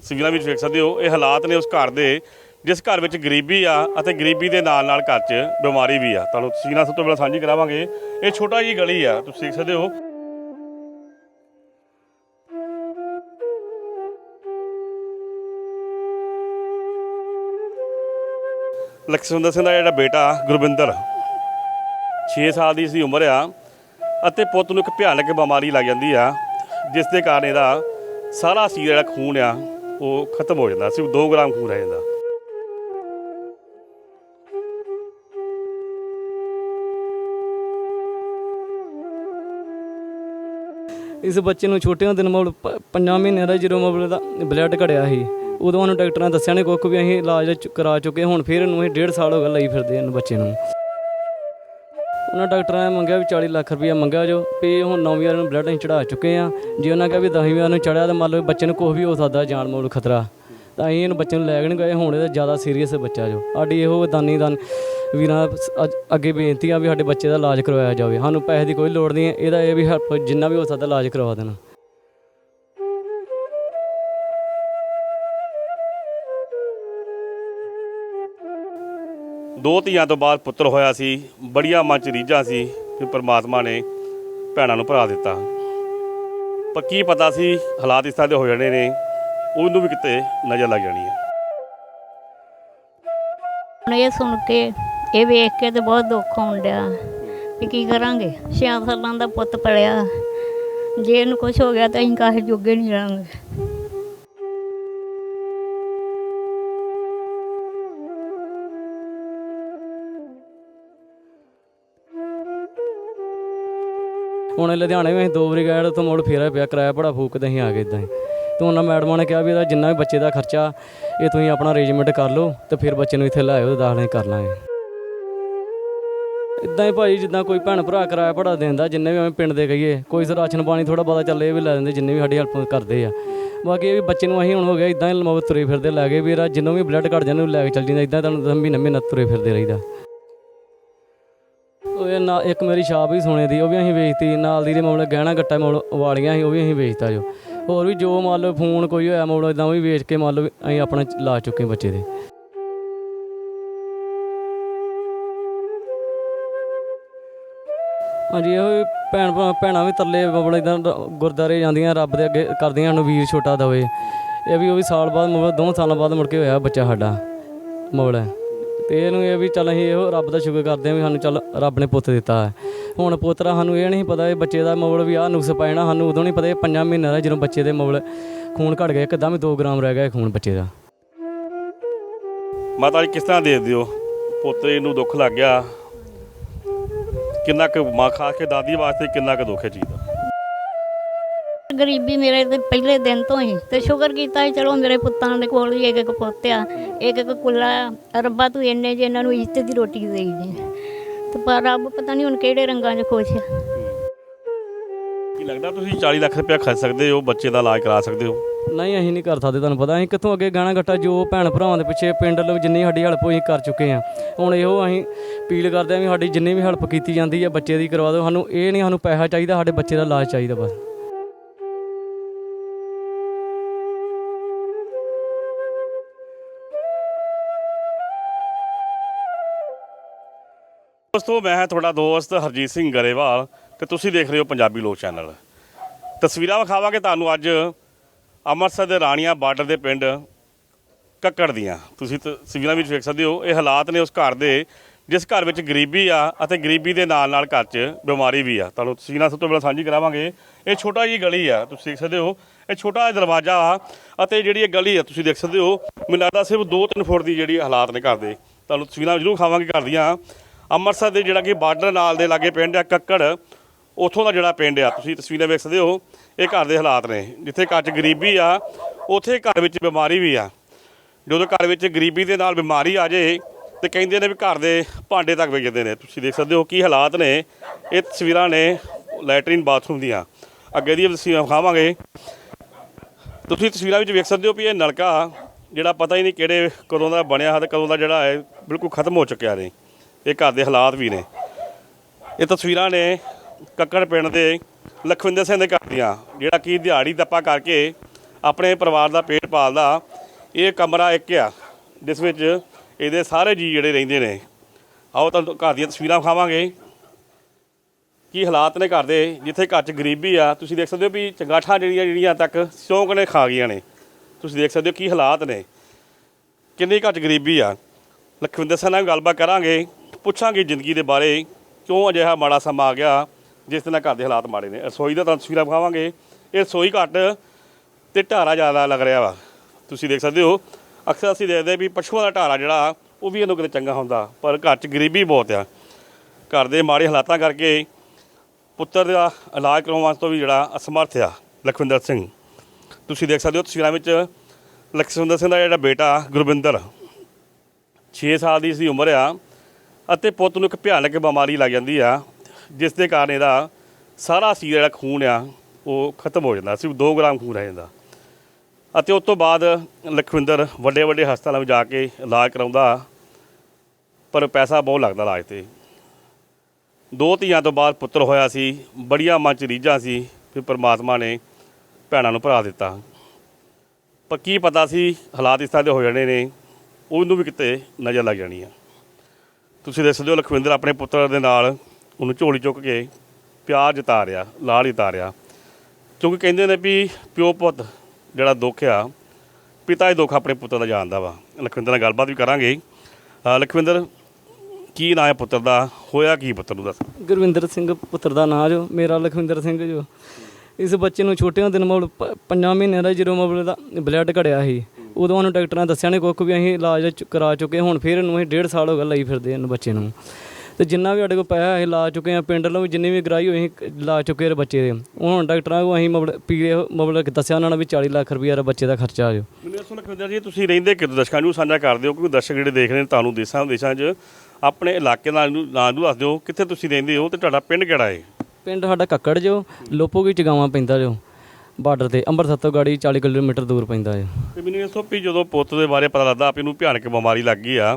ਤਸਵੀਰਾਂ ਵਿੱਚ ਵੇਖ ਸਕਦੇ ਹੋ, ਇਹ ਹਾਲਾਤ ਨੇ ਉਸ ਘਰ ਦੇ, ਜਿਸ ਘਰ ਵਿੱਚ ਗਰੀਬੀ ਆ ਅਤੇ ਗਰੀਬੀ ਦੇ ਨਾਲ ਨਾਲ ਘਰ 'ਚ ਬਿਮਾਰੀ ਵੀ ਆ। ਤੁਹਾਨੂੰ ਤਸਵੀਰਾਂ ਸਭ ਤੋਂ ਪਹਿਲਾਂ ਸਾਂਝੀ ਕਰਾਵਾਂਗੇ। ਇਹ ਛੋਟਾ ਜੀ ਗਲੀ ਆ, ਤੁਸੀਂ ਦੇਖ ਸਕਦੇ ਹੋ। ਲਖਵਿੰਦਰ ਸਿੰਘ ਦਾ ਜਿਹੜਾ ਬੇਟਾ, ਗੁਰਵਿੰਦਰ 6 ਸਾਲ ਦੀ ਸੀ ਉਮਰ ਆ ਅਤੇ ਪੁੱਤ ਨੂੰ ਇੱਕ ਭਿਆਨਕ ਬਿਮਾਰੀ ਲੱਗ ਜਾਂਦੀ ਆ, ਜਿਸ ਦੇ ਕਾਰਨ ਇਹਦਾ ਸਾਰਾ ਸੀ ਜਿਹੜਾ ਖੂਨ ਆ ਉਹ ਖਤਮ ਹੋ ਜਾਂਦਾ ਸਿਰਫ 2 ਗ੍ਰਾਮ ਖੂਨ ਰਹਿ ਜਾਂਦਾ ਇਸ ਬੱਚੇ ਨੂੰ ਛੋਟੇ ਹੁੰਦੇ ਨੂੰ ਮਤਲਬ ਪ- ਪੰਜਾਂ ਮਹੀਨਿਆਂ ਦਾ ਜਦੋਂ ਮਤਲਬ ਦਾ ਬਲੱਡ ਘੜਿਆ ਸੀ, ਉਦੋਂ ਉਹਨੂੰ ਡਾਕਟਰਾਂ ਨੇ ਦੱਸਿਆ ਨੇ ਕੁੱਖ ਵੀ ਅਸੀਂ ਇਲਾਜ ਕਰਾ ਚੁੱਕੇ, ਹੁਣ ਫਿਰ ਇਹਨੂੰ ਇਹ ਡੇਢ ਸਾਲ ਹੋ ਗਿਆ ਲਈ ਫਿਰਦੇ ਇਹਨੂੰ ਬੱਚੇ ਨੂੰ। ਉਹਨਾਂ ਡਾਕਟਰਾਂ ਨੇ ਮੰਗਿਆ ਵੀ 40 ਲੱਖ ਰੁਪਇਆ ਮੰਗਿਆ ਜੋ, ਵੀ ਹੁਣ 9 ਵਾਰ ਨੂੰ ਬਲੱਡ ਅਸੀਂ ਚੜਾ ਚੁੱਕੇ ਆ ਜੇ ਉਹਨਾਂ ਕਿਹਾ ਵੀ 10 ਵਾਰ ਨੂੰ ਚੜਿਆ ਤਾਂ ਮੰਨ ਲਓ ਬੱਚੇ ਨੂੰ ਕੁਛ ਵੀ ਹੋ ਸਕਦਾ ਜਾਨ ਮੌਤ ਖਤਰਾ। ਤਾਂ ਅਸੀਂ ਇਹਨੂੰ ਬੱਚੇ ਨੂੰ ਲੈ ਕੇ ਗਏ, ਹੁਣ ਇਹਦਾ ਜ਼ਿਆਦਾ ਸੀਰੀਅਸ ਬੱਚਾ ਜੋ। ਸਾਡੀ ਇਹੋ ਦਾਨੀ ਦਾਨ ਵੀਰਾਂ ਅੱਗੇ ਬੇਨਤੀ ਆ ਵੀ ਸਾਡੇ ਬੱਚੇ ਦਾ ਇਲਾਜ ਕਰਵਾਇਆ ਜਾਵੇ। ਸਾਨੂੰ ਪੈਸੇ ਦੀ ਕੋਈ ਲੋੜ ਨਹੀਂ ਹੈ, ਇਹਦਾ ਇਹ ਵੀ ਜਿੰਨਾ ਵੀ ਹੋ ਸਕਦਾ ਇਲਾਜ ਕਰਵਾ ਦੇਣਾ। ਦੋ ਧੀਆਂ ਤੋਂ ਬਾਅਦ ਪੁੱਤਰ ਹੋਇਆ ਸੀ, ਬੜੀਆਂ ਮਨ ਚ ਰੀਝਾਂ ਸੀ ਕਿ ਪ੍ਰਮਾਤਮਾ ਨੇ ਭੈਣਾਂ ਨੂੰ ਭਰਾ ਦਿੱਤਾ। ਪਰ ਕੀ ਪਤਾ ਸੀ, ਹਾਲਾਤ ਇਸ ਤਰ੍ਹਾਂ ਦੇ ਹੋ ਜਾਣੇ ਨੇ, ਉਹਨੂੰ ਵੀ ਕਿਤੇ ਨਜ਼ਰ ਲੱਗ ਜਾਣੀ ਹੈ ਹੁਣ ਇਹ ਸੁਣ ਕੇ, ਇਹ ਵੇਖ ਕੇ ਤੇ ਬਹੁਤ ਦੁੱਖ ਹੁੰਦਾ ਡਿਆ ਕੀ ਕਰਾਂਗੇ? ਛੇ ਸਾਲਾਂ ਦਾ ਪੁੱਤ ਪੜਿਆ। ਜੇ ਇਹਨੂੰ ਕੁਝ ਹੋ ਗਿਆ ਤਾਂ ਅਸੀਂ ਕਾਹੇ ਜੋਗੇ ਨਹੀਂ ਰਹਾਂਗੇ ਹੁਣ ਲੁਧਿਆਣੇ ਵਿੱਚ ਦੋ ਵਾਰੀ ਗਏ ਤੋਂ ਮੁੜ ਫੇਰਾ ਪਿਆ ਕਿਰਾਇਆ ਬੜਾ ਫੂਕਦੇ ਅਸੀਂ ਆ ਗਏ ਇਦਾਂ ਹੀ। ਤੇ ਉਹਨਾਂ ਮੈਡਮਾਂ ਨੇ ਕਿਹਾ ਵੀ ਇਹਦਾ ਜਿੰਨਾ ਵੀ ਬੱਚੇ ਦਾ ਖਰਚਾ, ਇਹ ਤੁਸੀਂ ਆਪਣਾ ਅਰੇਂਜਮੈਂਟ ਕਰ ਲਓ ਤੇ ਫਿਰ ਬੱਚੇ ਨੂੰ ਇੱਥੇ ਲਾਇਓ ਤੇ ਦਾਖਲੇ ਕਰ ਲਾਂਗੇ। ਇਦਾਂ ਹੀ ਭਾਈ ਜਿੱਦਾਂ ਕੋਈ ਭੈਣ ਭਰਾ ਕਿਰਾਇਆ ਬੜਾ ਦਿੰਦਾ, ਜਿੰਨੇ ਵੀ ਐਵੇਂ ਪਿੰਡ ਦੇ ਕਹੀਏ, ਕੋਈ ਰਾਸ਼ਨ ਪਾਣੀ ਥੋੜਾ ਬਹੁਤਾ ਚੱਲੇ ਵੀ ਲੈ ਦਿੰਦੇ, ਜਿੰਨੇ ਵੀ ਸਾਡੀ ਹੈਲਪ ਕਰਦੇ ਆ। ਬਾਕੀ ਇਹ ਵੀ ਬੱਚੇ ਨੂੰ ਅਸੀਂ ਹੁਣ ਹੋ ਗਿਆ, ਇਦਾਂ ਹੀ ਲਮਾਵ ਤੁਰੇ ਫਿਰਦੇ, ਲੈ ਗਏ ਵੀ ਇਹਦਾ ਜਿੰਨੋਂ ਵੀ ਬਲੱਡ ਘਟ ਜਾਂਦੇ ਉਹਨੂੰ ਲੈ ਕੇ ਚੱਲ ਜਾਂਦਾ, ਇਦਾਂ ਤੁਹਾਨੂੰ ਮਹੀਨਾ ਮਹੀਨਾ ਤੁਰੇ ਫਿਰਦੇ ਰਹੀਦਾ। ਇਹ ਨਾ ਇੱਕ ਮੇਰੀ ਛਾਪ ਵੀ ਸੋਨੇ ਦੀ, ਉਹ ਵੀ ਅਸੀਂ ਵੇਚਤੀ, ਨਾਲ ਦੀ ਦੇ ਮਾਮਲੇ ਗਹਿਣਾ ਗੱਟਾ ਮੋਲ ਵਾਲੀਆਂ ਸੀ, ਉਹ ਵੀ ਅਸੀਂ ਵੇਚਤਾ ਜੋ। ਹੋਰ ਵੀ ਜੋ ਮੰਨ ਲਓ ਫੋਨ ਕੋਈ ਹੋਇਆ, ਮਾਮਲਾ ਇਦਾਂ ਉਹ ਵੀ ਵੇਚ ਕੇ ਮੰਨ ਲਓ ਅਸੀਂ ਆਪਣਾ ਲਾ ਚੁੱਕੇ ਬੱਚੇ ਦੇ। ਹਾਂਜੀ, ਇਹੋ ਹੀ ਭੈਣ ਭਰਾ- ਭੈਣਾਂ ਵੀ ਤਰਲੇ ਬਬਲ ਇਦਾਂ ਗੁਰਦਾਰੇ ਜਾਂਦੀਆਂ, ਰੱਬ ਦੇ ਅੱਗੇ ਕਰਦੀਆਂ ਨੂੰ ਵੀਰ ਛੋਟਾ ਦਵੇ। ਇਹ ਵੀ ਉਹ ਵੀ ਸਾਲ ਬਾਅਦ, ਮਤਲਬ ਦੋ ਸਾਲਾਂ ਬਾਅਦ ਮੁੜ ਕੇ ਹੋਇਆ ਬੱਚਾ ਸਾਡਾ ਮੌਲਾ ਤੇ ਇਹਨੂੰ ਇਹ ਵੀ ਚੱਲ ਅਸੀਂ ਇਹੋ ਰੱਬ ਦਾ ਸ਼ੁਕਰ ਕਰਦੇ ਹਾਂ ਵੀ ਸਾਨੂੰ ਚੱਲ ਰੱਬ ਨੇ ਪੁੱਤ ਦਿੱਤਾ ਹੈ। ਹੁਣ ਪੁੱਤਰਾ ਸਾਨੂੰ ਇਹ ਨਹੀਂ ਪਤਾ ਇਹ ਬੱਚੇ ਦਾ ਮੋਲ ਵੀ ਆਹ ਨੁਕਸ ਪੈਣਾ ਸਾਨੂੰ ਉਦੋਂ ਨਹੀਂ ਪਤਾ ਇਹ ਪੰਜਾਂ ਮਹੀਨਿਆਂ ਦਾ ਜਦੋਂ ਬੱਚੇ ਦੇ ਮੋਲ ਖੂਨ ਘਟ ਗਿਆ, ਇੱਕਦਮ ਹੀ 2 ਗ੍ਰਾਮ ਰਹਿ ਗਿਆ ਖੂਨ ਬੱਚੇ ਦਾ। ਮਾਤਾ ਜੀ, ਕਿਸ ਤਰ੍ਹਾਂ ਦੇ ਦਿਓ? ਪੋਤੇ ਨੂੰ ਦੁੱਖ ਲੱਗ ਗਿਆ। ਕਿੰਨਾ ਕੁ ਮਾਂ ਖਾਸ ਕੇ ਦਾਦੀ ਵਾਸਤੇ ਕਿੰਨਾ ਕੁ ਦੁੱਖ ਹੈ ਚੀਜ਼ ਦਾ ਗਰੀਬੀ ਮੇਰੇ ਤੇ ਪਹਿਲੇ ਦਿਨ ਤੋਂ ਹੀ ਤੇ ਸ਼ੁਕਰ ਕੀਤਾ ਸੀ ਚਲੋ ਮੇਰੇ ਪੁੱਤਾਂ ਦੇ ਕੋਲ ਵੀ ਇੱਕ ਇੱਕ ਪੁੱਤ ਆ ਇੱਕ ਇੱਕ ਕੁੱਲਾ ਰੱਬਾ ਤੂੰ ਇੰਨੇ ਜੇ ਇਹਨਾਂ ਨੂੰ ਇੱਜ਼ਤ ਦੀ ਰੋਟੀ ਦੇਈ ਦੇ। ਤੇ ਪਰ ਰੱਬ ਪਤਾ ਨਹੀਂ ਹੁਣ ਕਿਹੜੇ ਰੰਗਾਂ 'ਚ ਖੁਸ਼ ਆ। ਕੀ ਲੱਗਦਾ ਤੁਸੀਂ 40 ਲੱਖ ਰੁਪਏ ਖਰਚ ਸਕਦੇ ਹੋ ਬੱਚੇ ਦਾ ਇਲਾਜ ਕਰਾ ਸਕਦੇ ਹੋ? ਨਹੀਂ ਅਸੀਂ ਨਹੀਂ ਕਰ ਸਕਦੇ ਤੁਹਾਨੂੰ ਪਤਾ ਅਸੀਂ ਕਿੱਥੋਂ ਅੱਗੇ ਗਾਣਾ ਗੱਟਾ ਜੋ ਭੈਣ ਭਰਾਵਾਂ ਦੇ ਪਿੱਛੇ ਪਿੰਡ ਵੱਲੋਂ ਜਿੰਨੀ ਸਾਡੀ ਹੈਲਪ ਹੋਈ ਕਰ ਚੁੱਕੇ ਆ ਹੁਣ ਇਹੋ ਅਸੀਂ ਅਪੀਲ ਕਰਦੇ ਹਾਂ ਵੀ ਸਾਡੀ ਜਿੰਨੀ ਵੀ ਹੈਲਪ ਕੀਤੀ ਜਾਂਦੀ ਹੈ ਬੱਚੇ ਦੀ ਕਰਵਾ ਦਿਓ ਸਾਨੂੰ ਇਹ ਨਹੀਂ ਸਾਨੂੰ ਪੈਸਾ ਚਾਹੀਦਾ ਸਾਡੇ ਬੱਚੇ ਦਾ ਇਲਾਜ ਚਾਹੀਦਾ ਬਸ। ਦੋਸਤੋ, ਮੈਂ ਹਾਂ ਤੁਹਾਡਾ ਦੋਸਤ ਹਰਜੀਤ ਸਿੰਘ ਗਰੇਵਾਲ ਤੇ ਤੁਸੀਂ ਦੇਖ ਰਹੇ ਹੋ ਪੰਜਾਬੀ ਲੋਕ ਚੈਨਲ। ਤਸਵੀਰਾਂ ਵਿਖਾਵਾਂਗੇ ਤੁਹਾਨੂੰ ਅੱਜ ਅੰਮ੍ਰਿਤਸਰ ਦੇ ਰਾਣੀਆਂ ਬਾਰਡਰ ਦੇ ਪਿੰਡ ਕੱਕੜ ਦੀਆਂ। ਤੁਸੀਂ ਤਸਵੀਰਾਂ ਵਿੱਚ ਵੇਖ ਸਕਦੇ ਹੋ, ਇਹ ਹਾਲਾਤ ਨੇ ਉਸ ਘਰ ਦੇ, ਜਿਸ ਘਰ ਵਿੱਚ ਗਰੀਬੀ ਆ ਅਤੇ ਗਰੀਬੀ ਦੇ ਨਾਲ ਨਾਲ ਘਰ 'ਚ ਬਿਮਾਰੀ ਵੀ ਆ। ਤੁਹਾਨੂੰ ਤਸਵੀਰਾਂ ਸਭ ਤੋਂ ਪਹਿਲਾਂ ਸਾਂਝੀ ਕਰਾਵਾਂਗੇ। ਇਹ ਛੋਟਾ ਜੀ ਗਲੀ ਆ, ਤੁਸੀਂ ਦੇਖ ਸਕਦੇ ਹੋ। ਇਹ ਛੋਟਾ ਜਿਹਾ ਦਰਵਾਜ਼ਾ ਆ ਅਤੇ ਜਿਹੜੀ ਇਹ ਗਲੀ ਆ, ਤੁਸੀਂ ਦੇਖ ਸਕਦੇ ਹੋ, ਮੈਨੂੰ ਲੱਗਦਾ ਸਿਰਫ 2-3 ਫੁੱਟ ਦੀ ਜਿਹੜੀ ਹਾਲਾਤ ਨੇ ਘਰ ਦੇ। ਤੁਹਾਨੂੰ ਤਸਵੀਰਾਂ ਜ਼ਰੂਰ ਖਾਵਾਂਗੇ ਘਰ ਦੀਆਂ। ਅੰਮ੍ਰਿਤਸਰ ਦੇ ਜਿਹੜਾ ਕਿ ਬਾਰਡਰ ਨਾਲ ਦੇ ਲਾਗੇ ਪਿੰਡ ਆ ਕੱਕੜ, ਉੱਥੋਂ ਦਾ ਜਿਹੜਾ ਪਿੰਡ ਆ, ਤੁਸੀਂ ਤਸਵੀਰਾਂ ਵੇਖ ਸਕਦੇ ਹੋ, ਇਹ ਘਰ ਦੇ ਹਾਲਾਤ ਨੇ, ਜਿੱਥੇ ਘਰ 'ਚ ਗਰੀਬੀ ਆ, ਉੱਥੇ ਘਰ ਵਿੱਚ ਬਿਮਾਰੀ ਵੀ ਆ। ਜਦੋਂ ਘਰ ਵਿੱਚ ਗਰੀਬੀ ਦੇ ਨਾਲ ਬਿਮਾਰੀ ਆ ਜੇ ਤੇ ਕਹਿੰਦੇ ਨੇ ਵੀ ਘਰ ਦੇ ਭਾਂਡੇ ਤੱਕ ਵਿਕਦੇ ਨੇ। ਤੁਸੀਂ ਦੇਖ ਸਕਦੇ ਹੋ ਕੀ ਹਾਲਾਤ ਨੇ, ਇਹ ਤਸਵੀਰਾਂ ਨੇ ਲੈਟਰਿਨ ਬਾਥਰੂਮ ਦੀਆਂ। ਅੱਗੇ ਦੀ ਤਸਵੀਰਾਂ ਖਾਵਾਂਗੇ ਤੁਸੀਂ ਤਸਵੀਰਾਂ ਵਿੱਚ ਵੇਖ ਸਕਦੇ ਹੋ ਵੀ ਇਹ ਨਲਕਾ, ਜਿਹੜਾ ਪਤਾ ਹੀ ਨਹੀਂ ਕਿਹੜੇ, ਕਦੋਂ ਦਾ ਬਣਿਆ ਹੈ ਤੇ ਕਦੋਂ ਦਾ ਜਿਹੜਾ ਹੈ, ਬਿਲਕੁਲ ਖਤਮ ਹੋ ਚੁੱਕਿਆ ਨੇ। ਇਹ ਘਰ ਦੇ ਹਾਲਾਤ ਵੀ ਨੇ। ਇਹ ਤਸਵੀਰਾਂ ਨੇ ਕੱਕੜ ਪਿੰਡ ਦੇ ਲਖਵਿੰਦਰ ਸਿੰਘ ਦੇ ਘਰ ਦੀਆਂ, ਜਿਹੜਾ ਕਿ ਦਿਹਾੜੀ ਦੱਪਾ ਕਰਕੇ ਆਪਣੇ ਪਰਿਵਾਰ ਦਾ ਪੇਟ ਪਾਲਦਾ, ਇਹ ਕਮਰਾ ਇੱਕ ਆ, ਜਿਸ ਵਿੱਚ ਇਹਦੇ ਸਾਰੇ ਜੀ ਜਿਹੜੇ ਰਹਿੰਦੇ ਨੇ। ਆਓ ਤੁਹਾਨੂੰ ਘਰ ਦੀਆਂ ਤਸਵੀਰਾਂ ਵਿਖਾਵਾਂਗੇ। ਕੀ ਹਾਲਾਤ ਨੇ ਘਰ ਦੇ, ਜਿੱਥੇ ਘਰ 'ਚ ਗਰੀਬੀ ਆ, ਤੁਸੀਂ ਦੇਖ ਸਕਦੇ ਹੋ ਵੀ ਚੰਗਾਠਾਂ ਜਿਹੜੀਆਂ ਜਿਹੜੀਆਂ ਤੱਕ ਸਿਉਂਕ ਨੇ ਖਾ ਗਈਆਂ ਨੇ। ਤੁਸੀਂ ਦੇਖ ਸਕਦੇ ਹੋ ਕੀ ਹਾਲਾਤ ਨੇ। ਕਿੰਨੀ ਘਰ 'ਚ ਗਰੀਬੀ ਆ। ਲਖਵਿੰਦਰ ਸਿੰਘ ਨਾਲ ਗੱਲਬਾਤ ਕਰਾਂਗੇ। ਪੁੱਛਾਂਗੇ ਜ਼ਿੰਦਗੀ ਦੇ ਬਾਰੇ, ਕਿਉਂ ਅਜਿਹਾ ਮਾੜਾ ਸਮਾਂ ਆ ਗਿਆ, ਜਿਸ ਦੇ ਨਾਲ ਘਰ ਦੇ ਹਾਲਾਤ ਮਾੜੇ ਨੇ। ਰਸੋਈ ਦਾ ਤਾਂ ਤਸਵੀਰਾਂ ਵਿਖਾਵਾਂਗੇ। ਇਹ ਰਸੋਈ ਘੱਟ ਤੇ ਢਾਰਾ ਜ਼ਿਆਦਾ ਲੱਗ ਰਿਹਾ ਵਾ। ਤੁਸੀਂ ਦੇਖ ਸਕਦੇ ਹੋ, ਅਕਸਰ ਅਸੀਂ ਦੇਖਦੇ ਵੀ ਪਸ਼ੂਆਂ ਦਾ ਢਾਰਾ ਜਿਹੜਾ, ਉਹ ਵੀ ਇਹਨੂੰ ਕਿਤੇ ਚੰਗਾ ਹੁੰਦਾ, ਪਰ ਘਰ 'ਚ ਗਰੀਬੀ ਬਹੁਤ ਆ। ਘਰ ਦੇ ਮਾੜੇ ਹਾਲਾਤਾਂ ਕਰਕੇ ਪੁੱਤਰ ਦਾ ਇਲਾਜ ਕਰਵਾਉਣ ਤੋਂ ਵੀ ਜਿਹੜਾ ਅਸਮਰਥ ਆ, ਲਖਵਿੰਦਰ ਸਿੰਘ। ਤੁਸੀਂ ਦੇਖ ਸਕਦੇ ਹੋ ਤਸਵੀਰਾਂ ਵਿੱਚ ਲਖਵਿੰਦਰ ਸਿੰਘ ਦਾ ਜਿਹੜਾ ਬੇਟਾ, ਗੁਰਵਿੰਦਰ। 6 ਸਾਲ ਦੀ ਸੀ ਉਮਰ ਆ। ਅਤੇ ਪੁੱਤ ਨੂੰ ਇੱਕ ਭਿਆਨਕ ਬਿਮਾਰੀ ਲੱਗ ਜਾਂਦੀ ਆ, ਜਿਸ ਦੇ ਕਾਰਨ ਇਹਦਾ ਸਾਰਾ ਸੀ ਜਿਹੜਾ ਖੂਨ ਆ, ਉਹ ਖਤਮ ਹੋ ਜਾਂਦਾ, ਸਿਰਫ 2 ਗ੍ਰਾਮ ਖੂਨ ਰਹਿ ਜਾਂਦਾ। ਅਤੇ ਉਸ ਤੋਂ ਬਾਅਦ ਲਖਵਿੰਦਰ ਵੱਡੇ ਵੱਡੇ ਹਸਪਤਾਲਾਂ ਵਿੱਚ ਜਾ ਕੇ ਇਲਾਜ ਕਰਾਉਂਦਾ, ਪਰ ਪੈਸਾ ਬਹੁਤ ਲੱਗਦਾ ਇਲਾਜ ਤੇ। ਦੋ ਧੀਆਂ ਤੋਂ ਬਾਅਦ ਪੁੱਤਰ ਹੋਇਆ ਸੀ, ਬੜੀਆਂ ਮਨ ਚ ਰੀਝਾਂ ਸੀ ਫਿਰ ਪਰਮਾਤਮਾ ਨੇ ਭੈਣਾਂ ਨੂੰ ਭਰਾ ਦਿੱਤਾ। ਪਰ ਕੀ ਪਤਾ ਸੀ, ਹਾਲਾਤ ਇਸ ਤਰ੍ਹਾਂ ਦੇ ਹੋ ਜਾਣੇ ਨੇ, ਉਹਨੂੰ ਵੀ ਕਿਤੇ ਨਜ਼ਰ ਲੱਗ ਜਾਣੀ ਆ। ਤੁਸੀਂ ਦੇਖ ਸਕਦੇ ਹੋ ਲਖਵਿੰਦਰ ਆਪਣੇ ਪੁੱਤਰ ਦੇ ਨਾਲ ਉਹਨੂੰ ਝੋਲੀ ਚੁੱਕ ਕੇ ਪਿਆਰ ਜਤਾ ਰਿਹਾ ਲਾਲ ਜਤਾ ਰਿਹਾ ਕਿਉਂਕਿ ਕਹਿੰਦੇ ਨੇ ਵੀ ਪਿਓ ਪੁੱਤ ਜਿਹੜਾ ਦੁੱਖ ਆ, ਪਿਤਾ ਹੀ ਦੁੱਖ ਆਪਣੇ ਪੁੱਤਰ ਦਾ ਜਾਣਦਾ ਵਾ। ਲਖਵਿੰਦਰ ਨਾਲ ਗੱਲਬਾਤ ਵੀ ਕਰਾਂਗੇ। ਲਖਵਿੰਦਰ, ਕੀ ਨਾਂ ਹੈ ਪੁੱਤਰ ਦਾ? ਹੋਇਆ ਕੀ ਪੁੱਤਰ ਨੂੰ ਦੱਸ? ਗੁਰਵਿੰਦਰ ਸਿੰਘ ਪੁੱਤਰ ਦਾ ਨਾਂ ਜੋ, ਮੇਰਾ ਲਖਵਿੰਦਰ ਸਿੰਘ ਜੋ। ਇਸ ਬੱਚੇ ਨੂੰ ਛੋਟਿਆਂ ਦਿਨ ਮਤਲਬ ਪ- ਪੰਜਾਂ ਮਹੀਨਿਆਂ ਦਾ ਜਦੋਂ ਮਤਲਬ ਦਾ ਬਲੱਡ ਘੜਿਆ ਸੀ। ਉਦੋਂ ਉਹਨੂੰ ਡਾਕਟਰਾਂ ਨੇ ਦੱਸਿਆ ਨੇ ਕੁੱਖ ਵੀ ਅਸੀਂ ਇਲਾਜ ਕਰਾ ਚੁੱਕੇ ਹੁਣ ਫਿਰ ਇਹਨੂੰ ਅਸੀਂ ਡੇਢ ਸਾਲ ਹੋ ਗਿਆ ਲਈ ਫਿਰਦੇ ਇਹਨੂੰ ਬੱਚੇ ਨੂੰ। ਤੇ ਜਿੰਨਾ ਵੀ ਸਾਡੇ ਕੋਲ ਪੈਸਾ ਅਸੀਂ ਲਾ ਚੁੱਕੇ ਆ ਪਿੰਡ ਵੱਲੋਂ ਵੀ ਜਿੰਨੀ ਵੀ ਗਰਾਈ ਹੋਈ ਅਸੀਂ ਲਾ ਚੁੱਕੇ ਆ ਬੱਚੇ ਦੇ। ਹੁਣ ਡਾਕਟਰਾਂ ਕੋਲ ਅਸੀਂ ਮਤਲਬ ਪੀਏ ਮਤਲਬ ਕਿ ਦੱਸਿਆ ਉਹਨਾਂ ਨੇ ਵੀ 40 ਲੱਖ ਰੁਪਈਆ ਦਾ ਬੱਚੇ ਦਾ ਖਰਚਾ ਆ ਜੋ ਮੈਨੂੰ ਦੱਸੋ ਲਖਵਿੰਦਰ ਜੀ ਤੁਸੀਂ ਰਹਿੰਦੇ ਕਿਦੋਂ ਦਰਸ਼ਕਾਂ ਨੂੰ ਸਾਂਝਾ ਕਰਦੇ ਹੋ ਕਿਉਂਕਿ ਦਰਸ਼ਕ ਜਿਹੜੇ ਦੇਖ ਰਹੇ ਨੇ ਤੁਹਾਨੂੰ ਦੇਸ਼ਾਂ ਵਿਦੇਸ਼ਾਂ 'ਚ ਆਪਣੇ ਇਲਾਕੇ ਨਾਲ ਨੂੰ ਨਾਂ ਨੂੰ ਦੱਸ ਦਿਓ ਕਿੱਥੇ ਤੁਸੀਂ ਰਹਿੰਦੇ ਹੋ ਤੇ ਤੁਹਾਡਾ ਪਿੰਡ ਕਿਹੜਾ ਹੈ? ਪਿੰਡ ਸਾਡਾ ਕੱਕੜ ਜੋ ਲੋਪੋਗੀ ਚਗਾਵਾਂ ਪੈਂਦਾ ਜੋ। ਬਾਰਡਰ ਤੇ ਅੰਮ੍ਰਿਤਸਰ ਤੋਂ ਗਾੜੀ 40 ਕਿਲੋਮੀਟਰ ਦੂਰ ਪੈਂਦਾ ਜੋ ਤੇ ਮੈਨੂੰ ਦੱਸੋ ਵੀ ਜਦੋਂ ਪੁੱਤ ਦੇ ਬਾਰੇ ਪਤਾ ਲੱਗਦਾ ਵੀ ਇਹਨੂੰ ਭਿਆਨਕ ਬਿਮਾਰੀ ਲੱਗ ਗਈ ਆ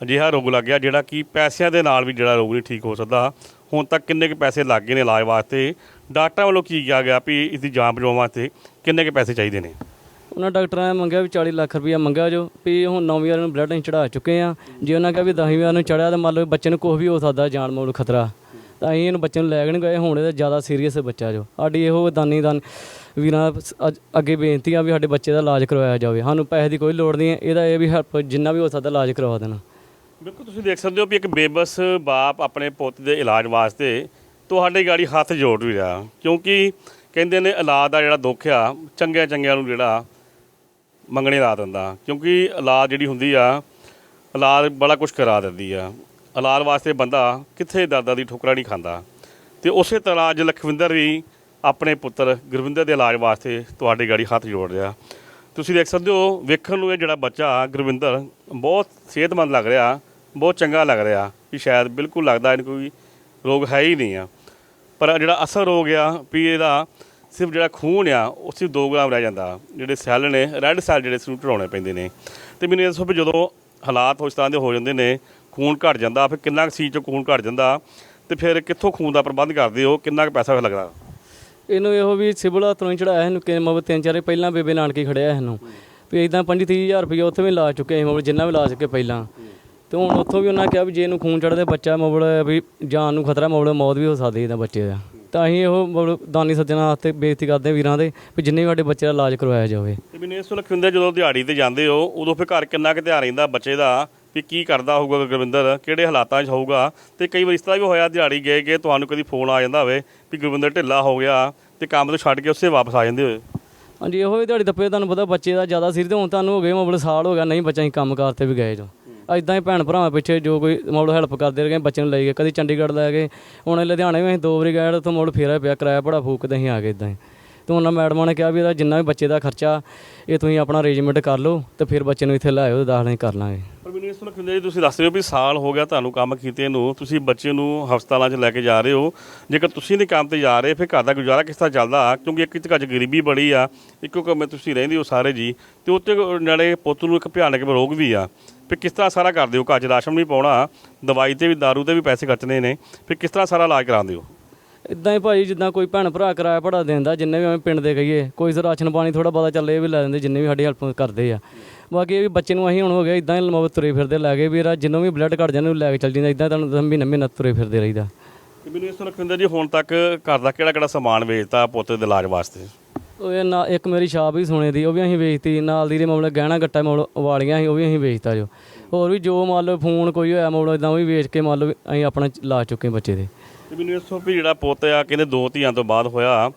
ਅਜਿਹਾ ਰੋਗ ਲੱਗ ਗਿਆ ਜਿਹੜਾ ਕਿ ਪੈਸਿਆਂ ਦੇ ਨਾਲ ਵੀ ਜਿਹੜਾ ਰੋਗ ਨਹੀਂ ਠੀਕ ਹੋ ਸਕਦਾ। ਹੁਣ ਤੱਕ ਕਿੰਨੇ ਕੁ ਪੈਸੇ ਲੱਗ ਗਏ ਨੇ ਇਲਾਜ ਵਾਸਤੇ? ਡਾਕਟਰਾਂ ਵੱਲੋਂ ਕੀ ਕਿਹਾ ਗਿਆ ਵੀ ਇਸ ਦੀ ਜਾਂਚ ਬਚਾਉਣ ਵਾਸਤੇ ਕਿੰਨੇ ਕੁ ਪੈਸੇ ਚਾਹੀਦੇ ਨੇ? ਉਹਨਾਂ ਡਾਕਟਰਾਂ ਨੇ ਮੰਗਿਆ ਵੀ 40 ਲੱਖ ਰੁਪਈਆ ਮੰਗਿਆ ਜੋ ਵੀ ਹੁਣ 9 ਵਾਰ ਨੂੰ ਬਲੱਡ ਅਸੀਂ ਚੜਾ ਚੁੱਕੇ ਆ ਜੇ ਉਹਨਾਂ ਕਿਹਾ ਵੀ 10 ਵਾਰ ਨੂੰ ਚੜਿਆ ਤਾਂ ਮੰਨ ਲਓ ਬੱਚੇ ਨੂੰ ਕੁਝ ਵੀ ਹੋ ਸਕਦਾ ਜਾਨ ਮਾਲ ਖਤਰਾ। ਤਾਂ ਅਸੀਂ ਇਹਨੂੰ ਬੱਚੇ ਨੂੰ ਲੈ ਕੇ ਨਹੀਂ ਗਏ, ਹੁਣ ਇਹਦਾ ਜ਼ਿਆਦਾ ਸੀਰੀਅਸ ਹੈ ਬੱਚਾ ਜੋ। ਸਾਡੀ ਇਹੋ ਦਾਨੀ ਦਾਨ ਵੀਰਾਂ ਅੱਜ- ਅੱਗੇ ਬੇਨਤੀ ਆ ਵੀ ਸਾਡੇ ਬੱਚੇ ਦਾ ਇਲਾਜ ਕਰਵਾਇਆ ਜਾਵੇ। ਸਾਨੂੰ ਪੈਸੇ ਦੀ ਕੋਈ ਲੋੜ ਨਹੀਂ ਹੈ, ਇਹਦਾ ਇਹ ਵੀ ਹੈਲਪ ਜਿੰਨਾ ਵੀ ਹੋ ਸਕਦਾ ਇਲਾਜ ਕਰਵਾ ਦੇਣਾ। ਬਿਲਕੁਲ, ਤੁਸੀਂ ਦੇਖ ਸਕਦੇ ਹੋ ਵੀ ਇੱਕ ਬੇਬਸ ਬਾਪ ਆਪਣੇ ਪੁੱਤ ਦੇ ਇਲਾਜ ਵਾਸਤੇ ਤੁਹਾਡੇ ਗਾੜੀ ਹੱਥ ਜੋੜ ਵੀ ਰਿਹਾ। ਕਿਉਂਕਿ ਕਹਿੰਦੇ ਨੇ ਇਲਾਜ ਦਾ ਜਿਹੜਾ ਦੁੱਖ ਆ, ਚੰਗਿਆਂ ਚੰਗਿਆਂ ਨੂੰ ਜਿਹੜਾ ਮੰਗਣੇ ਲਾ ਦਿੰਦਾ। ਕਿਉਂਕਿ ਇਲਾਜ ਜਿਹੜੀ ਹੁੰਦੀ ਆ, ਇਲਾਜ ਬੜਾ ਕੁਝ ਕਰਾ ਦਿੰਦੀ ਆ। ਇਲਾਜ ਵਾਸਤੇ ਬੰਦਾ ਕਿੱਥੇ ਦਰਦਾਂ ਦੀ ਠੋਕਰਾਂ ਨਹੀਂ ਖਾਂਦਾ। ਤੇ ਉਸੇ ਤਰ੍ਹਾਂ ਅੱਜ ਲਖਵਿੰਦਰ ਵੀ ਆਪਣੇ ਪੁੱਤਰ ਗੁਰਵਿੰਦਰ ਦੇ ਇਲਾਜ ਵਾਸਤੇ ਤੁਹਾਡੇ ਗਾੜੀ ਹੱਥ ਜੋੜ ਰਿਹਾ। ਤੁਸੀਂ ਦੇਖ ਸਕਦੇ ਹੋ, ਵੇਖਣ ਨੂੰ ਇਹ ਜਿਹੜਾ ਬੱਚਾ ਗੁਰਵਿੰਦਰ ਬਹੁਤ ਸਿਹਤਮੰਦ ਲੱਗ ਰਿਹਾ, ਬਹੁਤ ਚੰਗਾ ਲੱਗ ਰਿਹਾ ਵੀ ਸ਼ਾਇਦ ਬਿਲਕੁਲ ਲੱਗਦਾ ਇਹਨੂੰ ਕੋਈ ਰੋਗ ਹੈ ਹੀ ਨਹੀਂ ਆ। ਪਰ ਜਿਹੜਾ ਅਸਰ ਹੋ ਗਿਆ ਵੀ ਇਹਦਾ ਸਿਰਫ ਜਿਹੜਾ ਖੂਨ ਆ, ਉਹ ਸਿਰਫ 2 ਗ੍ਰਾਮ ਰਹਿ ਜਾਂਦਾ। ਜਿਹੜੇ ਸੈੱਲ ਨੇ, ਰੈੱਡ ਸੈੱਲ ਜਿਹੜੇ ਇਸ ਨੂੰ ਢੜਾਉਣੇ ਪੈਂਦੇ ਨੇ। ਤੇ ਮੈਨੂੰ ਇਹ ਦੱਸੋ ਵੀ ਜਦੋਂ ਹਾਲਾਤ ਉਸ ਤਰ੍ਹਾਂ ਦੇ ਹੋ ਜਾਂਦੇ ਨੇ ਖੂਨ ਘਟ ਜਾਂਦਾ ਫਿਰ ਕਿੰਨਾ ਕੁ ਸੀ ਚੋਂ ਖੂਨ ਘਟ ਜਾਂਦਾ ਤੇ ਫਿਰ ਕਿੱਥੋਂ ਖੂਨ ਦਾ ਪ੍ਰਬੰਧ ਕਰਦੇ ਹੋ ਕਿੰਨਾ ਕੁ ਪੈਸਾ ਲੱਗਦਾ? ਇਹਨੂੰ ਇਹੋ ਵੀ ਸਿਵਲ ਹੱਥੋਂ ਹੀ ਚੜਾਇਆ ਇਹਨੂੰ ਕਿ ਮਤਲਬ ਤਿੰਨ ਚਾਰੇ ਪਹਿਲਾਂ ਬੇਬੇ ਨਾਨਕੀ ਖੜਿਆ ਇਹਨੂੰ। ਵੀ ਇਦਾਂ 25 30000 ਰੁਪਏ ਉੱਥੇ ਵੀ ਲਾ ਚੁੱਕੇ ਸੀ ਮਤਲਬ ਜਿੰਨਾ ਵੀ ਲਾ ਚੁੱਕੇ ਪਹਿਲਾਂ। ਤੇ ਹੁਣ ਉੱਥੋਂ ਵੀ ਉਹਨਾਂ ਕਿਹਾ ਵੀ ਜੇ ਇਹਨੂੰ ਖੂਨ ਚੜਦੇ ਬੱਚਾ ਮਤਲਬ ਵੀ ਜਾਨ ਨੂੰ ਖਤਰਾ ਮਤਲਬ ਮੌਤ ਵੀ ਹੋ ਸਕਦੀ ਇਹਦਾ ਬੱਚੇ ਦਾ। ਤਾਂ ਅਸੀਂ ਇਹੋ ਮਤਲਬ ਦਾਨੀ ਸੱਜਣਾ ਹੱਥੇ ਬੇਨਤੀ ਕਰਦੇ ਵੀਰਾਂ ਦੇ ਵੀ ਜਿੰਨੇ ਵੀ ਸਾਡੇ ਬੱਚੇ ਦਾ ਇਲਾਜ ਕਰਵਾਇਆ ਜਾਵੇ। ਤੇ ਮੈਨੂੰ ਇਸ ਵੇਲੇ ਖਿੰਦੇ ਜਦੋਂ ਦਿਹਾੜੀ ਤੇ ਜਾਂਦੇ ਹੋ ਉਦੋਂ ਫਿਰ ਘਰ ਕਿੰਨਾ ਕੁ ਧਿਆਨ ਰਹਿੰਦਾ ਬੱਚੇ ਦਾ? ਵੀ ਕੀ ਕਰਦਾ ਹੋਊਗਾ ਗੁਰਵਿੰਦਰ ਕਿਹੜੇ ਹਾਲਾਤਾਂ 'ਚ ਹੋਊਗਾ ਤੇ ਕਈ ਵਾਰ ਇਸ ਤਰ੍ਹਾਂ ਵੀ ਹੋਇਆ ਦਿਹਾੜੀ ਗਏ ਗਏ ਤੁਹਾਨੂੰ ਕਦੀ ਫੋਨ ਆ ਜਾਂਦਾ ਹੋਵੇ ਵੀ ਗੁਰਵਿੰਦਰ ਢਿੱਲਾ ਹੋ ਗਿਆ ਤੇ ਕੰਮ ਤੋਂ ਛੱਡ ਕੇ ਉਸੇ ਵਾਪਸ ਆ ਜਾਂਦੇ ਹੋਏ। ਹਾਂਜੀ ਇਹੋ ਹੀ ਦਿਹਾੜੀ ਦੱਪੇ ਤੁਹਾਨੂੰ ਪਤਾ ਬੱਚੇ ਦਾ ਜ਼ਿਆਦਾ ਸਿਰ ਤੇ ਹੁਣ ਤੁਹਾਨੂੰ ਹੋ ਗਏ ਮਤਲਬ ਸਾਲ ਹੋ ਗਿਆ ਨਹੀਂ ਬੱਚਾ ਹੀ ਕੰਮਕਾਰ ਤੇ ਵੀ ਗਏ ਜੋ। ਇਦਾਂ ਹੀ ਭੈਣ ਭਰਾਵਾਂ ਪਿੱਛੇ ਜੋ ਕੋਈ ਮਤਲਬ ਹੈਲਪ ਕਰਦੇ ਰਹੇ ਬੱਚੇ ਨੂੰ ਲੈ ਗਏ ਕਦੀ ਚੰਡੀਗੜ੍ਹ ਲੈ ਗਏ ਹੁਣ ਲੁਧਿਆਣੇ ਵੀ ਅਸੀਂ ਦੋ ਵਾਰੀ ਗਏ ਉੱਥੋਂ ਮੁੜ ਫੇਰਾ ਪਿਆ ਕਿਰਾਇਆ ਬੜਾ ਫੂਕਦੇ ਅਸੀਂ ਆ ਗਏ ਇਦਾਂ ਹੀ। ਤੇ ਉਹਨਾਂ ਮੈਡਮਾਂ ਨੇ ਕਿਹਾ ਵੀ ਇਹਦਾ ਜਿੰਨਾ ਵੀ ਬੱਚੇ ਦਾ ਖਰਚਾ, ਇਹ ਤੁਸੀਂ ਆਪਣਾ ਅਰੇਂਜਮੈਂਟ ਕਰ ਲਓ ਤੇ ਫਿਰ ਬੱਚੇ ਨੂੰ ਇੱਥੇ ਲੈ ਆਇਓ ਦਾਖਲ ਕਰ ਲਾਂਗੇ। ਪਰ ਮੈਨੂੰ ਇਸ ਵੇਲੇ ਖਿੰਦੇ ਜੀ, ਤੁਸੀਂ ਦੱਸ ਰਹੇ ਹੋ ਵੀ ਸਾਲ ਹੋ ਗਿਆ ਤੁਹਾਨੂੰ ਕੰਮ ਕੀਤੇ ਨੂੰ, ਤੁਸੀਂ ਬੱਚੇ ਨੂੰ ਹਸਪਤਾਲਾਂ 'ਚ ਲੈ ਕੇ ਜਾ ਰਹੇ ਹੋ। ਜੇਕਰ ਤੁਸੀਂ ਨਹੀਂ ਕੰਮ ਤੇ ਜਾ ਰਹੇ, ਫਿਰ ਘਰ ਦਾ ਗੁਜ਼ਾਰਾ ਕਿਸ ਤਰ੍ਹਾਂ ਚੱਲਦਾ? ਕਿਉਂਕਿ ਇੱਕ ਤਾਂ ਘਰ 'ਚ ਗਰੀਬੀ ਬੜੀ ਆ, ਇੱਕੋ ਕਮੇ ਤੁਸੀਂ ਰਹਿੰਦੇ ਹੋ ਸਾਰੇ ਜੀ, ਤੇ ਉੱਤੇ ਨਾਲੇ ਪੁੱਤ ਨੂੰ ਇੱਕ ਭਿਆਨਕ ਰੋਗ ਵੀ ਆ। ਫਿਰ ਕਿਸ ਤਰ੍ਹਾਂ ਸਾਰਾ ਕਰਦੇ ਹੋ ਘਰ 'ਚ ਰਾਸ਼ਨ ਨਹੀਂ ਪਾਉਣਾ, ਦਵਾਈ ਤੇ ਵੀ, ਦਾਰੂ ਤੇ ਵੀ ਪੈਸੇ ਖਰਚਣੇ ਨੇ, ਫਿਰ ਕਿਸ ਤਰ੍ਹਾਂ ਸਾਰਾ ਇਲਾਜ ਕਰਾਉਂਦੇ ਹੋ? ਇਦਾਂ ਹੀ ਭਾਈ ਜਿੱਦਾਂ ਕੋਈ ਭੈਣ ਭਰਾ ਕਿਰਾਇਆ ਪੜਾ ਦਿੰਦਾ ਜਿੰਨੇ ਵੀ ਐਵੇਂ ਪਿੰਡ ਦੇ ਕਹੀਏ ਕੋਈ ਸ ਰਾਸ਼ਨ ਪਾਣੀ ਥੋੜਾ ਬਹੁਤਾ ਚੱਲੇ ਇਹ ਵੀ ਲੈ ਲੈਂਦੇ ਜਿੰਨੇ ਵੀ ਸਾਡੀ ਹੈਲਪ ਕਰਦੇ ਆ। ਬਾਕੀ ਇਹ ਵੀ ਬੱਚੇ ਨੂੰ ਅਸੀਂ ਹੁਣ ਹੋ ਗਿਆ ਇਦਾਂ ਹੀ ਲੰਮਾ ਤੁਰੇ ਫਿਰਦੇ ਲੈ ਕੇ ਵੀ ਇਹਦਾ ਜਿੰਨੋਂ ਵੀ ਬਲੱਡ ਘਟ ਜਾਂਦਾ ਉਹਨੂੰ ਲੈ ਕੇ ਚੱਲ ਜਾਂਦਾ ਇਦਾਂ ਤੁਹਾਨੂੰ ਮਹੀਨੇ ਮਹੀਨੇ ਤੁਰੇ ਫਿਰਦੇ ਰਹੀਦਾ। ਤੇ ਮੈਨੂੰ ਇਸ ਤੋਂ ਲਖਵਿੰਦਰ ਜੀ ਹੁਣ ਤੱਕ ਘਰ ਦਾ ਕਿਹੜਾ ਕਿਹੜਾ ਸਮਾਨ ਵੇਚਤਾ ਪੁੱਤ ਦੇ ਇਲਾਜ ਵਾਸਤੇ? ਉਹ ਇਹ ਨਾ ਇੱਕ ਮੇਰੀ ਛਾਪ ਵੀ ਸੋਨੇ ਦੀ ਉਹ ਵੀ ਅਸੀਂ ਵੇਚਤੀ ਨਾਲ ਦੀ ਦੇ ਮਾਮਲੇ ਗਹਿਣਾ ਗੱਟਾ ਮਾਮਲੇ ਵਾਲੀਆਂ ਸੀ ਉਹ ਵੀ ਅਸੀਂ ਵੇਚਤਾ ਜੋ। ਹੋਰ ਵੀ ਜੋ ਮੰਨ ਲਓ ਫੋਨ ਕੋਈ ਹੋਇਆ ਮਾਮਲਾ ਇਦਾਂ ਉਹ ਵੀ ਵੇਚ ਕੇ ਮੰਨ ਲਓ ਅਸੀਂ ਆਪਣਾ ਲਾ ਚੁੱਕੇ ਬੱਚੇ ਦੇ। ਤੇ ਮੈਨੂੰ ਇਸ ਤੋਂ ਵੀ ਜਿਹੜਾ ਪੁੱਤ ਆ, ਕਹਿੰਦੇ ਦੋ ਧੀਆਂ ਤੋਂ ਬਾਅਦ ਹੋਇਆ,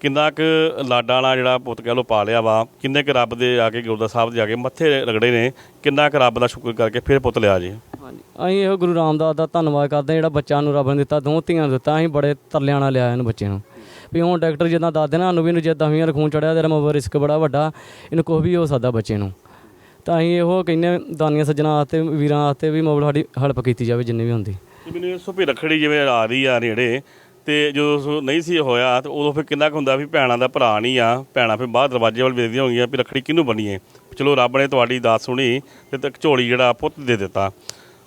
ਕਿੰਨਾ ਕੁ ਲਾਡਾਂ ਵਾਲਾ ਜਿਹੜਾ ਪੁੱਤ ਕਹਿ ਲੋ ਪਾਲਿਆ ਵਾ, ਕਿੰਨੇ ਕੁ ਰੱਬ ਦੇ ਆ ਕੇ ਗੁਰਦਾ ਸਾਹਿਬ ਦੇ ਜਾ ਕੇ ਮੱਥੇ ਰਗੜੇ ਨੇ, ਕਿੰਨਾ ਕੁ ਰੱਬ ਦਾ ਸ਼ੁਕਰ ਕਰਕੇ ਫਿਰ ਪੁੱਤ ਲਿਆ ਜੀ। ਹਾਂਜੀ, ਅਸੀਂ ਇਹੋ ਗੁਰੂ ਰਾਮਦਾਸ ਦਾ ਧੰਨਵਾਦ ਕਰਦੇ ਹਾਂ, ਜਿਹੜਾ ਬੱਚਾ ਨੂੰ ਰੱਬ ਨੇ ਦਿੱਤਾ ਦੋ ਧੀਆਂ ਨੂੰ ਦਿੱਤਾ, ਅਸੀਂ ਬੜੇ ਤਰਲਿਆਂ ਨਾਲ ਲਿਆ ਇਹਨੂੰ ਬੱਚੇ ਨੂੰ। ਵੀ ਹੁਣ ਡਾਕਟਰ ਜਿੱਦਾਂ ਦੱਸਦੇ ਨਾ, ਸਾਨੂੰ ਵੀ ਇਹਨੂੰ ਜੇ ਦਸਵੀਂ ਦਾ ਖੂਨ ਚੜਿਆ ਤੇਰਾ ਮੋਬਰ ਰਿਸਕ ਬੜਾ ਵੱਡਾ, ਇਹਨੂੰ ਕੁਛ ਵੀ ਹੋ ਸਕਦਾ ਬੱਚੇ ਨੂੰ। ਤਾਂ ਅਸੀਂ ਇਹੋ ਕਹਿੰਦੇ ਦਾਨੀਆਂ ਸੱਜਣਾ ਵਾਸਤੇ, ਵੀਰਾਂ ਵਾਸਤੇ ਵੀ ਮੋਬਲ ਸਾਡੀ ਹੈਲਪ ਕੀਤੀ ਜਾਵੇ, ਜਿੰਨੀ ਵੀ ਹੁੰਦੀ। ਤੇ ਮੈਨੂੰ ਇਸ ਤੋਂ ਵੀ ਰੱਖੜੀ ਜਿਵੇਂ ਆ ਰਹੀ ਆ ਨੇੜੇ, ਤੇ ਜਦੋਂ ਸੋ ਨਹੀਂ ਸੀ ਹੋਇਆ, ਤੇ ਉਦੋਂ ਫਿਰ ਕਿੰਨਾ ਕੁ ਹੁੰਦਾ ਵੀ ਭੈਣਾਂ ਦਾ ਭਰਾ ਨਹੀਂ ਆ, ਭੈਣਾਂ ਫਿਰ ਬਾਹਰ ਦਰਵਾਜ਼ੇ ਵੱਲ ਵੇਖਦੀਆਂ ਹੋਈਆਂ ਵੀ ਰੱਖੜੀ ਕਿਹਨੂੰ ਬਣੀਏ ਚਲੋ ਰੱਬ ਨੇ ਤੁਹਾਡੀ ਦਾਤ ਸੁਣੀ ਤੇ ਤੱਕ ਝੋਲੀ ਜਿਹੜਾ ਪੁੱਤ ਦੇ ਦਿੱਤਾ।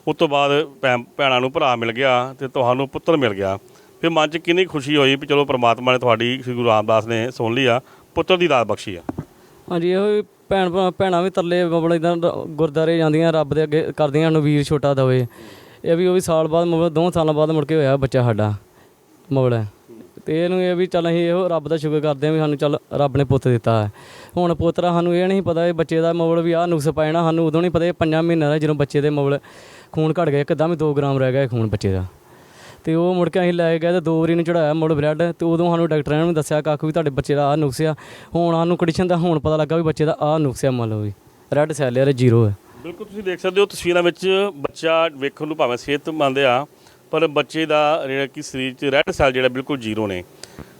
ਉਸ ਤੋਂ ਬਾਅਦ ਭੈਣ- ਭੈਣਾਂ ਨੂੰ ਭਰਾ ਮਿਲ ਗਿਆ ਤੇ ਤੁਹਾਨੂੰ ਪੁੱਤਰ ਮਿਲ ਗਿਆ। ਫਿਰ ਮਨ 'ਚ ਕਿੰਨੀ ਖੁਸ਼ੀ ਹੋਈ ਵੀ ਚਲੋ ਪ੍ਰਮਾਤਮਾ ਨੇ ਤੁਹਾਡੀ ਸ੍ਰੀ ਗੁਰੂ ਰਾਮਦਾਸ ਨੇ ਸੁਣ ਲਈ ਆ, ਪੁੱਤਰ ਦੀ ਦਾਤ ਬਖਸ਼ੀ ਆ। ਹਾਂਜੀ, ਇਹੋ ਹੀ ਭੈਣ ਭਰਾ- ਭੈਣਾਂ ਵੀ ਤਰਲੇ ਮਤਲਬ ਇਦਾਂ ਗੁਰਦਾਰੇ ਜਾਂਦੀਆਂ, ਰੱਬ ਦੇ ਅੱਗੇ ਕਰਦੀਆਂ ਨੂੰ ਵੀਰ ਛੋਟਾ ਦਵੇ। ਇਹ ਵੀ ਉਹ ਵੀ ਸਾਲ ਬਾਅਦ ਮਤਲਬ ਦੋ ਸਾਲਾਂ ਬਾਅਦ ਮੁੜ ਕੇ ਹੋਇਆ ਬੱਚਾ ਸਾਡਾ ਮਤਲਬ ਤੇ ਇਹਨੂੰ ਇਹ ਵੀ ਚੱਲ ਅਸੀਂ ਇਹੋ ਰੱਬ ਦਾ ਸ਼ੁਕਰ ਕਰਦੇ ਹਾਂ ਵੀ ਸਾਨੂੰ ਚੱਲ ਰੱਬ ਨੇ ਪੁੱਤ ਦਿੱਤਾ ਹੈ। ਹੁਣ ਪੁੱਤਰਾ ਸਾਨੂੰ ਇਹ ਨਹੀਂ ਪਤਾ ਇਹ ਬੱਚੇ ਦਾ ਮਤਲਬ ਵੀ ਆਹ ਨੁਕਸ ਪੈਣਾ ਸਾਨੂੰ ਉਦੋਂ ਨਹੀਂ ਪਤਾ ਇਹ ਪੰਜਾਂ ਮਹੀਨਿਆਂ ਦਾ ਜਦੋਂ ਬੱਚੇ ਦੇ ਮਤਲਬ ਖੂਨ ਘਟ ਗਿਆ, ਇੱਕਦਮ ਹੀ 2 ਗ੍ਰਾਮ ਰਹਿ ਗਿਆ ਖੂਨ ਬੱਚੇ ਦਾ। ਤੇ ਉਹ ਮੁੜ ਕੇ ਅਸੀਂ ਲੈ ਗਏ ਤੇ ਦੋ ਵਾਰੀ ਨੂੰ ਚੜਾਇਆ ਮੁੜ ਬ੍ਰੈਡ ਤੇ ਉਦੋਂ ਸਾਨੂੰ ਡਾਕਟਰਾਂ ਨੇ ਦੱਸਿਆ ਕੱਖ ਵੀ ਤੁਹਾਡੇ ਬੱਚੇ ਦਾ ਆਹ ਨੁਕਸ ਆ। ਹੁਣ ਸਾਨੂੰ ਕੰਡੀਸ਼ਨ ਦਾ ਹੁਣ ਪਤਾ ਲੱਗਾ ਵੀ ਬੱਚੇ ਦਾ ਆਹ ਨੁਕਸ ਆ ਮੰਨ ਲਓ ਵੀ। ਰੈੱਡ ਸੈੱਲ ਆ ਜ਼ੀਰੋ ਹੈ ਬਿਲਕੁਲ ਤੁਸੀਂ ਦੇਖ ਸਕਦੇ ਹੋ ਤਸਵੀਰਾਂ ਵਿੱਚ ਬੱਚਾ ਵੇਖਣ ਨੂੰ ਭਾਵੇਂ ਸਿਹਤਮੰਦ ਆ, ਪਰ ਬੱਚੇ ਦਾ ਜਿਹੜਾ ਕਿ ਸਰੀਰ 'ਚ ਰੈੱਡ ਸੈੱਲ ਜਿਹੜਾ ਬਿਲਕੁਲ ਜ਼ੀਰੋ ਨੇ।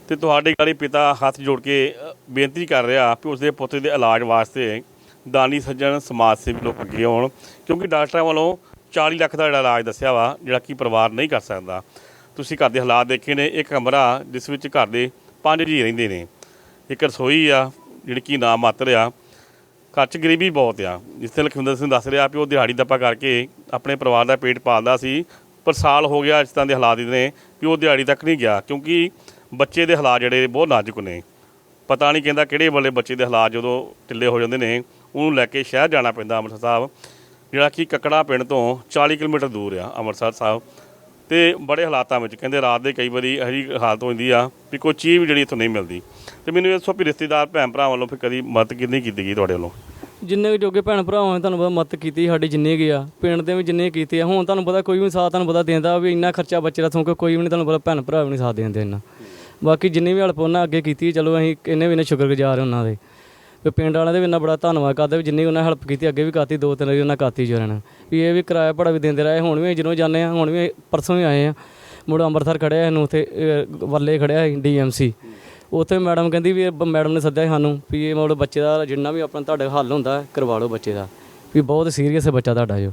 ਤੇ ਤੁਹਾਡੇ ਗਾੜੀ ਪਿਤਾ ਹੱਥ ਜੋੜ ਕੇ ਬੇਨਤੀ ਕਰ ਰਿਹਾ ਵੀ ਉਸਦੇ ਪੁੱਤ ਦੇ ਇਲਾਜ ਵਾਸਤੇ ਦਾਨੀ ਸੱਜਣ ਸਮਾਜ ਸੇਵੀ ਲੋਕ ਅੱਗੇ ਆਉਣ, ਕਿਉਂਕਿ ਡਾਕਟਰਾਂ ਵੱਲੋਂ 40 ਲੱਖ ਦਾ ਜਿਹੜਾ ਇਲਾਜ ਦੱਸਿਆ ਵਾ, ਜਿਹੜਾ ਕਿ ਪਰਿਵਾਰ ਨਹੀਂ ਕਰ ਸਕਦਾ। ਤੁਸੀਂ ਘਰ ਦੇ ਹਾਲਾਤ ਦੇਖੇ ਨੇ, ਇੱਕ ਕਮਰਾ ਜਿਸ ਵਿੱਚ ਘਰ ਦੇ ਪੰਜ ਜੀ ਰਹਿੰਦੇ ਨੇ। ਇੱਕ ਰਸੋਈ ਆ, ਜਿਹੜੀ ਕਿ ਨਾ ਮਾਤਰ ਆ ਘਰ 'ਚ ਗਰੀਬੀ ਬਹੁਤ ਆ। ਜਿਸ ਤੇ ਲਖਵਿੰਦਰ ਸਿੰਘ ਦੱਸ ਰਿਹਾ ਵੀ ਉਹ ਦਿਹਾੜੀ ਦੱਪਾ ਕਰਕੇ ਆਪਣੇ ਪਰਿਵਾਰ ਦਾ ਪੇਟ ਪਾਲਦਾ ਸੀ, ਪਰ ਸਾਲ ਹੋ ਗਿਆ ਇਸ ਤਰ੍ਹਾਂ ਦੇ ਹਾਲਾਤ ਨੇ ਵੀ ਉਹ ਦਿਹਾੜੀ ਤੱਕ ਨਹੀਂ ਗਿਆ, ਕਿਉਂਕਿ ਬੱਚੇ ਦੇ ਹਾਲਾਤ ਜਿਹੜੇ ਬਹੁਤ ਨਾਜ਼ੁਕ ਨੇ। ਪਤਾ ਨਹੀਂ ਕਹਿੰਦਾ ਕਿਹੜੇ ਵੇਲੇ ਬੱਚੇ ਦੇ ਹਾਲਾਤ ਜਦੋਂ ਢਿੱਲੇ ਹੋ ਜਾਂਦੇ ਨੇ, ਉਹਨੂੰ ਲੈ ਕੇ ਸ਼ਹਿਰ ਜਾਣਾ ਪੈਂਦਾ ਅੰਮ੍ਰਿਤਸਰ ਸਾਹਿਬ, ਜਿਹੜਾ ਕਿ ਕੱਕੜਾ ਪਿੰਡ ਤੋਂ 40 ਕਿਲੋਮੀਟਰ ਦੂਰ ਆ ਅੰਮ੍ਰਿਤਸਰ ਸਾਹਿਬ। ਤੇ ਬੜੇ ਹਾਲਾਤਾਂ ਵਿੱਚ ਕਹਿੰਦੇ ਰਾਤ ਦੇ ਕਈ ਵਾਰੀ ਇਹੋ ਜਿਹੀ ਹਾਲਤ ਹੋ ਜਾਂਦੀ ਆ ਵੀ ਕੋਈ ਚੀਜ਼ ਵੀ ਜਿਹੜੀ ਇੱਥੋਂ ਨਹੀਂ ਮਿਲਦੀ। ਤੇ ਮੈਨੂੰ ਇਹ ਦੱਸੋ ਰਿਸ਼ਤੇਦਾਰ ਭੈਣ ਭਰਾ ਵੱਲੋਂ ਫਿਰ ਕਦੀ ਮਦਦ ਕਿੰਨੀ ਕੀਤੀ ਗਈ ਤੁਹਾਡੇ ਵੱਲੋਂ? ਜਿੰਨੇ ਵੀ ਜੋਗੇ ਭੈਣ ਭਰਾਵਾਂ ਨੇ ਤੁਹਾਨੂੰ ਪਤਾ ਮਦਦ ਕੀਤੀ ਸਾਡੀ ਜਿੰਨੀ ਜਿੰਨੇ ਆ ਪਿੰਡ ਦੇ ਵੀ ਜਿੰਨੇ ਕੀਤੀ ਆ ਹੁਣ ਤੁਹਾਨੂੰ ਪਤਾ ਕੋਈ ਵੀ ਸਾਥ ਤੁਹਾਨੂੰ ਪਤਾ ਦਿੰਦਾ ਵੀ ਇੰਨਾ ਖਰਚਾ ਬੱਚੇ ਦਾ ਕਿਉਂਕਿ ਕੋਈ ਵੀ ਨਹੀਂ ਤੁਹਾਨੂੰ ਪਤਾ ਭੈਣ ਭਰਾ ਵੀ ਨਹੀਂ ਸਾਥ ਦਿੰਦੇ। ਇੰਨਾ ਬਾਕੀ ਜਿੰਨੀ ਵੀ ਹੈਲਪ ਉਹਨਾਂ ਅੱਗੇ ਕੀਤੀ ਚਲੋ ਅਸੀਂ ਇਹਨੇ ਵੀ ਇਹਨੇ ਸ਼ੁਕਰਗੁਜ਼ਾਰ ਉਹਨਾਂ ਦੇ। ਵੀ ਪਿੰਡ ਵਾਲਿਆਂ ਦੇ ਵੀ ਇੰਨਾ ਬੜਾ ਧੰਨਵਾਦ ਕਰਦੇ ਵੀ ਜਿੰਨੀ ਉਹਨਾਂ ਹੈਲਪ ਕੀਤੀ ਅੱਗੇ ਵੀ ਕਰਤੀ ਦੋ ਤਿੰਨ ਵਾਰੀ ਉਹਨਾਂ ਕਰਤੀ ਜੋਰਾਂ ਨੇ ਵੀ ਇਹ ਵੀ ਕਿਰਾਇਆ ਭੜਾ ਵੀ ਦਿੰਦੇ ਰਹੇ ਹੁਣ ਵੀ ਜਦੋਂ ਜਾਂਦੇ ਆ ਹੁਣ ਵੀ ਪਰਸੋਂ ਵੀ ਆਏ ਆ ਮੁੜ ਅੰਮ੍ਰਿਤਸਰ ਖੜਿਆ ਇਹਨੂੰ ਉੱਥੇ ਅਹ, ਵੱਲੇ ਖੜਿਆ ਡੀਐਮਸੀ ਉੱਥੇ ਮੈਡਮ ਕਹਿੰਦੀ ਵੀ ਮੈਡਮ ਨੇ ਸੱਦਿਆ ਸੀ ਸਾਨੂੰ ਵੀ ਇਹ ਮਤਲਬ ਬੱਚੇ ਦਾ ਜਿੰਨਾ ਵੀ ਆਪਣਾ ਤੁਹਾਡੇ ਹੱਲ ਹੁੰਦਾ ਹੈ, ਕਰਵਾ ਲਓ ਬੱਚੇ ਦਾ। ਵੀ ਬਹੁਤ ਸੀਰੀਅਸ ਹੈ ਬੱਚਾ ਤੁਹਾਡਾ ਜੋ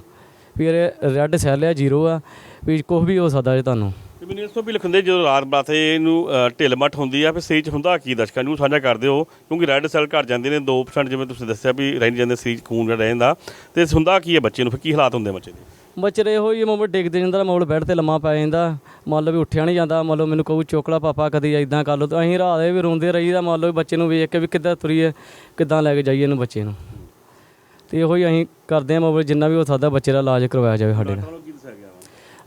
ਵੀ ਇਹ ਰੈੱਡ ਸੈੱਲ ਆ ਜ਼ੀਰੋ ਆ ਵੀ ਕੁਝ ਵੀ ਹੋ ਸਕਦਾ ਜੇ ਤੁਹਾਨੂੰ। ਤੇ ਮੈਨੂੰ ਇਸ ਤੋਂ ਵੀ ਲਿਖਦੇ ਜਦੋਂ ਰਾਤ ਬਰਾਤੇ ਇਹਨੂੰ ਅ, ਢਿੱਲ ਮੱਠ ਹੁੰਦੀ ਆ ਫਿਰ ਸਰੀਰ 'ਚ ਹੁੰਦਾ ਕੀ ਦਰਸ਼ਕਾਂ ਨੂੰ ਸਾਂਝਾ ਕਰ ਦਿਓ ਕਿਉਂਕਿ ਰੈੱਡ ਸੈੱਲ ਘਟ ਜਾਂਦੇ ਨੇ 2% ਜਿਵੇਂ ਤੁਸੀਂ ਦੱਸਿਆ ਵੀ ਰਹਿ ਜਾਂਦੇ ਸਰੀਰ 'ਚ ਖੂਨ ਜਿਹੜਾ ਰਹਿੰਦਾ ਤੇ ਹੁੰਦਾ ਕੀ ਹੈ ਬੱਚੇ ਨੂੰ ਫਿਰ ਕੀ ਹਾਲਾਤ ਹੁੰਦੇ ਬੱਚੇ ਦੇ? ਬੱਚੇ ਇਹੋ ਹੀ ਮੋਬਾਈਲ ਡਿੱਗਦੇ ਜਾਂਦਾ ਮੋਬਾਈਲ ਬੈੱਡ ਤੇ ਲੰਮਾ ਪੈ ਜਾਂਦਾ। ਮੰਨ ਲਓ ਵੀ ਉੱਠਿਆ ਨਹੀਂ ਜਾਂਦਾ ਮੰਨ ਲਓ ਮੈਨੂੰ ਕਹੂ ਚੋਕਲਾ ਪਾਪਾ ਕਦੀ ਇਦਾਂ ਕਰ ਲਓ। ਤਾਂ ਅਸੀਂ ਰਾਤ ਦੇ ਵੀ ਰੋਂਦੇ ਰਹੀਦਾ ਮੰਨ ਲਓ ਬੱਚੇ ਨੂੰ ਵੇਖ ਕੇ ਵੀ ਕਿੱਦਾਂ ਤੁਰੀਏ ਕਿੱਦਾਂ ਲੈ ਕੇ ਜਾਈਏ ਇਹਨੂੰ ਬੱਚੇ ਨੂੰ। ਤੇ ਇਹੋ ਹੀ ਅਸੀਂ ਕਰਦੇ ਹਾਂ ਮੋਬਾਈਲ ਜਿੰਨਾ ਵੀ ਹੋ ਸਕਦਾ ਬੱਚੇ ਦਾ ਇਲਾਜ ਕਰਵਾਇਆ ਜਾਵੇ ਸਾਡੇ ਨਾਲ।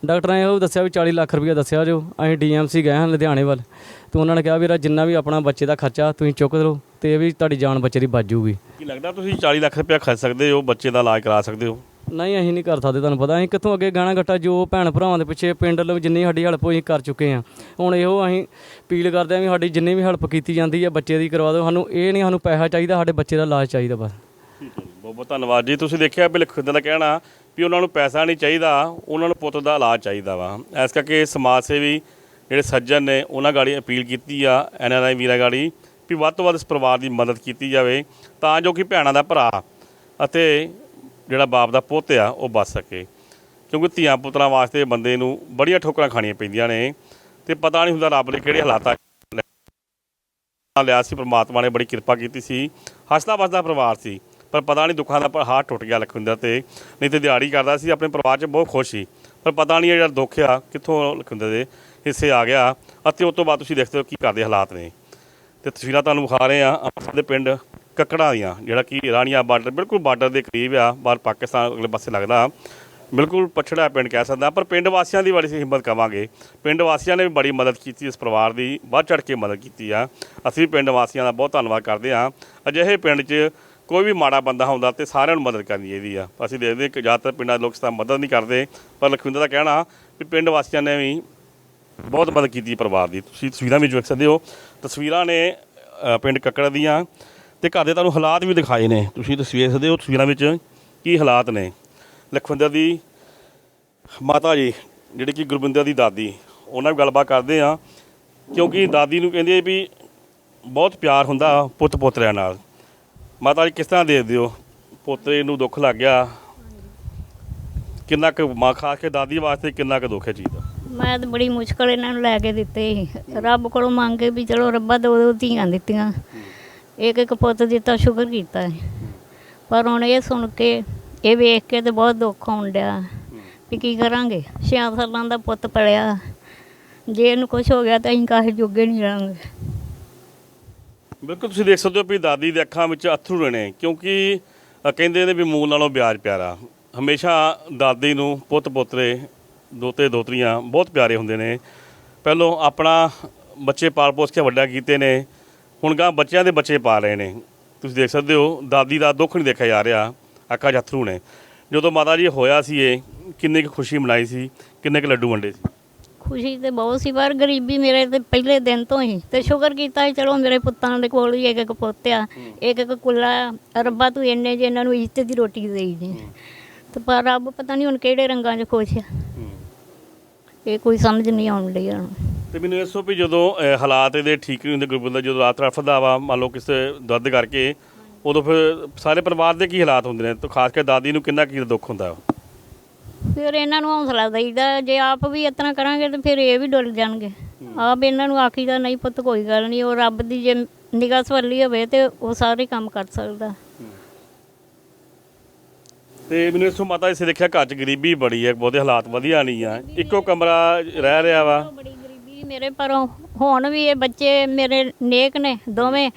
ਡਾਕਟਰਾਂ ਨੇ ਇਹੋ ਦੱਸਿਆ ਵੀ 40 ਲੱਖ ਰੁਪਇਆ ਦੱਸਿਆ ਜੋ ਅਸੀਂ ਡੀਐਮਸੀ ਗਏ ਹਾਂ ਲੁਧਿਆਣੇ ਵੱਲ। ਤੇ ਉਹਨਾਂ ਨੇ ਕਿਹਾ ਵੀ ਇਹਦਾ ਜਿੰਨਾ ਵੀ ਆਪਣਾ ਬੱਚੇ ਦਾ ਖਰਚਾ ਤੁਸੀਂ ਚੁੱਕ ਲਓ ਤੇ ਇਹ ਵੀ ਤੁਹਾਡੀ ਜਾਨ ਬੱਚੇ ਦੀ ਬਚ ਜਾਊਗੀ ਕੀ ਲੱਗਦਾ ਤੁਸੀਂ 40 ਲੱਖ ਰੁਪਇਆ ਖਰਚ ਸਕਦੇ ਹੋ ਬੱਚੇ ਦਾ ਇਲਾਜ ਕਰਾ ਸਕਦੇ ਹੋ? ਨਹੀਂ, ਅਸੀਂ ਨਹੀਂ ਕਰ ਸਕਦੇ, ਤੁਹਾਨੂੰ ਪਤਾ। ਅਸੀਂ ਕਿੱਥੋਂ ਅੱਗੇ ਗਾਣਾ ਗੱਟਾ ਜੋ ਭੈਣ ਭਰਾਵਾਂ ਦੇ ਪਿੱਛੇ ਪਿੰਡ ਵੱਲੋਂ ਜਿੰਨੀ ਸਾਡੀ ਹੈਲਪ ਹੋਈ ਕਰ ਚੁੱਕੇ ਆ ਹੁਣ ਇਹੋ ਅਸੀਂ ਅਪੀਲ ਕਰਦੇ ਆ ਵੀ ਸਾਡੀ ਜਿੰਨੀ ਵੀ ਹੈਲਪ ਕੀਤੀ ਜਾਂਦੀ ਆ ਬੱਚੇ ਦੀ ਕਰਵਾ ਦਿਓ। ਸਾਨੂੰ ਇਹ ਨਹੀਂ, ਸਾਨੂੰ ਪੈਸਾ ਚਾਹੀਦਾ, ਸਾਡੇ ਬੱਚੇ ਦਾ ਇਲਾਜ ਚਾਹੀਦਾ ਬਸ। ਬਹੁਤ ਬਹੁਤ ਧੰਨਵਾਦ ਜੀ। ਤੁਸੀਂ ਦੇਖਿਆ ਵੀ ਲਿਖਦੇ ਦਾ ਕਹਿਣਾ ਵੀ ਉਹਨਾਂ ਨੂੰ ਪੈਸਾ ਨਹੀਂ ਚਾਹੀਦਾ, ਉਹਨਾਂ ਨੂੰ ਪੁੱਤ ਦਾ ਇਲਾਜ ਚਾਹੀਦਾ ਵਾ। ਇਸ ਕਰਕੇ ਸਮਾਜ ਸੇਵੀ ਜਿਹੜੇ ਸੱਜਣ ਨੇ, ਉਹਨਾਂ ਗਾੜੀ ਅਪੀਲ ਕੀਤੀ ਆ ਐਨਆਰਆਈ ਵੀਰਾ ਗਾੜੀ, ਵੀ ਵੱਧ ਤੋਂ ਵੱਧ ਇਸ ਪਰਿਵਾਰ ਦੀ ਮਦਦ ਕੀਤੀ ਜਾਵੇ, ਤਾਂ ਜੋ ਕਿ ਭੈਣਾਂ ਦਾ ਭਰਾ ਅਤੇ ਜਿਹੜਾ ਬਾਪ ਦਾ ਪੁੱਤ ਆ, ਉਹ ਬਚ ਸਕੇ। ਕਿਉਂਕਿ ਧੀਆਂ ਪੁੱਤਰਾਂ ਵਾਸਤੇ ਬੰਦੇ ਨੂੰ ਬੜੀਆਂ ਠੋਕਰਾਂ ਖਾਣੀਆਂ ਪੈਂਦੀਆਂ ਨੇ ਤੇ ਪਤਾ ਨਹੀਂ ਹੁੰਦਾ ਰੱਬ ਦੇ ਕਿਹੜੇ ਹਾਲਾਤਾਂ 'ਚ ਲਿਆ ਸੀ, ਪ੍ਰਮਾਤਮਾ ਨੇ ਬੜੀ ਕਿਰਪਾ ਕੀਤੀ ਸੀ। ਹੱਸਦਾ ਵਸਦਾ ਪਰਿਵਾਰ ਸੀ, ਪਰ ਪਤਾ ਨਹੀਂ ਦੁੱਖਾਂ ਦਾ ਪਰ ਹਾਰ ਟੁੱਟ ਗਿਆ ਲਖਵਿੰਦਰ ਤੇ। ਨਹੀਂ ਤੇ ਦਿਹਾੜੀ ਕਰਦਾ ਸੀ, ਆਪਣੇ ਪਰਿਵਾਰ 'ਚ ਬਹੁਤ ਖੁਸ਼ ਸੀ। ਪਰ ਪਤਾ ਨਹੀਂ ਇਹ ਜਿਹੜਾ ਦੁੱਖ ਆ, ਕਿੱਥੋਂ ਲਖਵਿੰਦਰ ਦੇ ਹਿੱਸੇ ਆ ਗਿਆ। ਅਤੇ ਉਸ ਤੋਂ ਬਾਅਦ ਤੁਸੀਂ ਦੇਖਦੇ ਹੋ ਕੀ ਕਰਦੇ ਹਾਲਾਤ ਨੇ। ਤੇ ਤਸਵੀਰਾਂ ਤੁਹਾਨੂੰ ਵਿਖਾ ਰਹੇ ਆ ਅੰਮ੍ਰਿਤਸਰ ਦੇ ਪਿੰਡ ਕੱਕੜਾਂ ਦੀਆਂ, ਜਿਹੜਾ ਕਿ ਰਾਣੀਆ ਬਾਰਡਰ, ਬਿਲਕੁਲ ਬਾਰਡਰ ਦੇ ਕਰੀਬ ਆ, ਬਾਹਰ ਪਾਕਿਸਤਾਨ ਅਗਲੇ ਪਾਸੇ ਲੱਗਦਾ। ਬਿਲਕੁਲ ਪਛੜਾ ਪਿੰਡ ਕਹਿ ਸਕਦਾ, ਪਰ ਪਿੰਡ ਵਾਸੀਆਂ ਦੀ ਬੜੀ ਅਸੀਂ ਹਿੰਮਤ ਕਵਾਂਗੇ। ਪਿੰਡ ਵਾਸੀਆਂ ਨੇ ਵੀ ਬੜੀ ਮਦਦ ਕੀਤੀ, ਇਸ ਪਰਿਵਾਰ ਦੀ ਵੱਧ ਚੜ ਕੇ ਮਦਦ ਕੀਤੀ ਆ। ਅਸੀਂ ਵੀ ਪਿੰਡ ਵਾਸੀਆਂ ਦਾ ਬਹੁਤ ਧੰਨਵਾਦ ਕਰਦੇ ਆ ਅਜਿਹੇ ਪਿੰਡ 'ਚ ਕੋਈ ਵੀ ਮਾੜਾ ਬੰਦਾ ਹੁੰਦਾ ਤੇ ਸਾਰਿਆਂ ਨੂੰ ਮਦਦ ਕਰਨੀ ਚਾਹੀਦੀ ਆ। ਅਸੀਂ ਦੇਖਦੇ ਕਿ ਜ਼ਿਆਦਾਤਰ ਪਿੰਡਾਂ ਦੇ ਲੋਕ ਇਸ ਤਰ੍ਹਾਂ ਮਦਦ ਨਹੀਂ ਕਰਦੇ, ਪਰ ਲਖਵਿੰਦਰ ਦਾ ਕਹਿਣਾ ਵੀ ਪਿੰਡ ਵਾਸੀਆਂ ਨੇ ਵੀ ਬਹੁਤ ਮਦਦ ਕੀਤੀ ਪਰਿਵਾਰ ਦੀ। ਤੁਸੀਂ ਤਸਵੀਰਾਂ ਵਿੱਚ ਵੇਖ ਸਕਦੇ ਹੋ। ਤਸਵੀਰਾਂ ਨੇ ਪਿੰਡ ਕੱਕੜ ਦੀਆਂ। ਤੇ ਘਰ ਦੇ ਤੁਹਾਨੂੰ ਹਾਲਾਤ ਵੀ ਦਿਖਾਏ ਨੇ। ਤੁਸੀਂ ਤਸਵੀਰ ਸਕਦੇ ਹੋ ਤਸਵੀਰਾਂ ਵਿੱਚ ਕੀ ਹਾਲਾਤ ਨੇ। ਲਖਵਿੰਦਰ ਦੀ ਮਾਤਾ ਜੀ, ਜਿਹੜੀ ਕਿ ਗੁਰਬਿੰਦਰ ਦੀ ਦਾਦੀ, ਉਹਨਾਂ ਨਾਲ ਗੱਲਬਾਤ ਕਰਦੇ ਆ ਕਿਉਂਕਿ ਦਾਦੀ ਨੂੰ ਕਹਿੰਦੇ ਵੀ ਬਹੁਤ ਪਿਆਰ ਹੁੰਦਾ ਪੁੱਤ ਪੋਤਰਿਆਂ ਨਾਲ। ਮਾਤਾ ਜੀ, ਕਿਸ ਤਰ੍ਹਾਂ ਦੇਖਦੇ ਹੋ? ਪੋਤਰੇ ਨੂੰ ਦੁੱਖ ਲੱਗ ਗਿਆ। ਕਿੰਨਾ ਕੁ ਮਾਂ, ਖਾਸ ਕੇ ਦਾਦੀ ਵਾਸਤੇ ਕਿੰਨਾ ਕੁ ਦੁੱਖ ਹੈ ਚੀਜ਼ ਦਾ? ਮੈਂ ਤਾਂ ਬੜੀ ਮੁਸ਼ਕਲ ਇਹਨਾਂ ਨੂੰ ਲੈ ਕੇ ਦਿੱਤੇ। ਰੱਬ ਕੋਲੋਂ ਮੰਗ ਕੇ ਵੀ ਚਲੋ ਰੱਬਾ ਦੋ ਦੋ ਧੀਆਂ ਦਿੱਤੀਆਂ। ਇੱਕ ਇੱਕ ਪੁੱਤ ਦਿੱਤਾ ਸ਼ੁਕਰ ਕੀਤਾ ਹੈ। ਪਰ ਹੁਣ ਇਹ ਸੁਣ ਕੇ, ਇਹ ਵੇਖ ਕੇ ਤੇ ਬਹੁਤ ਦੁੱਖ ਹੋਣ ਡਿਆ। ਵੀ ਕੀ ਕਰਾਂਗੇ? ਛਿਆਂ ਸਾਲਾਂ ਦਾ ਪੁੱਤ ਪੜਿਆ। ਜੇ ਇਹਨੂੰ ਕੁਝ ਹੋ ਗਿਆ ਤਾਂ ਅਸੀਂ ਕਾਹੇ ਜੋਗੇ ਨਹੀਂ ਰਹਾਂਗੇ। ਬਿਲਕੁਲ, ਤੁਸੀਂ ਦੇਖ ਸਕਦੇ ਹੋ ਵੀ ਦਾਦੀ ਦੇ ਅੱਖਾਂ ਵਿੱਚ ਅਥਰੂ ਨੇ ਕਿਉਂਕਿ ਕਹਿੰਦੇ ਨੇ ਵੀ ਮੂਲ ਨਾਲੋਂ ਵਿਆਜ ਪਿਆਰਾ। ਹਮੇਸ਼ਾ ਦਾਦੀ ਨੂੰ ਪੁੱਤ ਪੋਤਰੇ ਦੋਤੇ ਦੋਤਰੀਆਂ ਬਹੁਤ ਪਿਆਰੇ ਹੁੰਦੇ ਨੇ। ਪਹਿਲੋਂ ਆਪਣਾ ਬੱਚੇ ਪਾਲ ਪੋਸ ਕੇ ਵੱਡਾ ਕੀਤੇ ਨੇ ਹੁਣ ਗਾਂ ਬੱਚਿਆਂ ਦੇ ਬੱਚੇ ਪਾ ਰਹੇ ਨੇ। ਤੁਸੀਂ ਦੇਖ ਸਕਦੇ ਹੋ ਦਾਦੀ ਦਾ ਦੁੱਖ ਨਹੀਂ ਦੇਖਿਆ ਜਾ ਰਿਹਾ ਅੱਖਾਂ 'ਚ ਅਥਰੂ ਨੇ। ਜਦੋਂ ਮਾਤਾ ਜੀ ਹੋਇਆ ਸੀ ਇਹ ਕਿੰਨੀ ਕੁ ਖੁਸ਼ੀ ਮਨਾਈ ਸੀ ਕਿੰਨੇ ਕੁ ਲੱਡੂ ਵੰਡੇ ਸੀ? ਖੁਸ਼ੀ ਤੇ ਬਹੁਤ ਸੀ ਪਰ ਗਰੀਬੀ ਮੇਰੇ ਤੇ ਪਹਿਲੇ ਦਿਨ ਤੋਂ ਹੀ ਤੇ ਸ਼ੁਕਰ ਕੀਤਾ ਚਲੋ ਮੇਰੇ ਪੁੱਤਾਂ ਦੇ ਕੋਲ ਵੀ ਇੱਕ ਇੱਕ ਪੁੱਤ ਆ ਇੱਕ ਇੱਕ ਕੁੱਲਾ ਰੱਬਾ ਤੂੰ ਇੰਨੇ ਜੇ ਇਹਨਾਂ ਨੂੰ ਇੱਜ਼ਤ ਦੀ ਰੋਟੀ ਦੇਈ ਜੀ ਤੇ ਪਰ ਰੱਬ ਪਤਾ ਨਹੀਂ ਹੁਣ ਕਿਹੜੇ ਰੰਗਾਂ 'ਚ ਖੁਸ਼ ਆ। ਇਹ ਕੋਈ ਸਮਝ ਨਹੀਂ ਆਉਣ ਡਈ ਹੁਣ ਤੇ ਮੈਨੂੰ ਇਹ ਦੱਸੋ ਵੀ ਜਦੋਂ ਅਹ, ਹਾਲਾਤ ਇਹਦੇ ਠੀਕ ਨਹੀਂ ਹੁੰਦੇ ਗੁਰਬੰਦਾ ਜਦੋਂ ਰਾਤ ਰਫਦਾ ਵਾ ਮੰਨ ਲਓ ਕਿਸੇ ਦਰਦ ਕਰਕੇ ਉਦੋਂ ਫਿਰ ਸਾਰੇ ਪਰਿਵਾਰ ਦੇ ਕੀ ਹਾਲਾਤ ਹੁੰਦੇ ਨੇ? ਤੇ ਖਾਸ ਕਰਕੇ ਦਾਦੀ ਨੂੰ ਕਿੰਨਾ ਕੀ ਦੁੱਖ ਹੁੰਦਾ ਫਿਰ ਇਹਨਾਂ ਨੂੰ ਹੌਸਲਾ ਦੇਈਦਾ ਜੇ ਆਪ ਵੀ ਇਤਨਾ ਕਰਾਂਗੇ ਤੇ ਫਿਰ ਇਹ ਵੀ ਡੁੱਲ ਜਾਣਗੇ। ਆਪ ਇਹਨਾਂ ਨੂੰ ਆਖੀਦਾ ਨਹੀਂ ਪੁੱਤ ਕੋਈ ਗੱਲ ਨਹੀਂ ਉਹ ਰੱਬ ਦੀ ਜੇ ਨਿਗਾਹ ਸਵੱਲੀ ਹੋਵੇ ਤੇ ਉਹ ਸਾਰੇ ਕੰਮ ਕਰ ਸਕਦਾ। ਤੇ ਮੈਨੂੰ ਇਸੋਂ ਮਾਤਾ ਇਸੇ ਦੇਖਿਆ ਘਰ 'ਚ ਗਰੀਬੀ ਬੜੀ ਹੈ ਬਹੁਤੇ ਹਾਲਾਤ ਵਧੀਆ ਨਹੀਂ ਆ। ਇੱਕੋ ਕਮਰਾ ਰਹਿ ਰਿਹਾ ਵਾ। ਬੜੀ ਮੇਰੇ ਪਰੋਂ ਹੁਣ ਵੀ ਇਹ ਬੱਚੇ ਮੇਰੇ ਨੇਕ ਨੇ, ਦੋਵੇਂ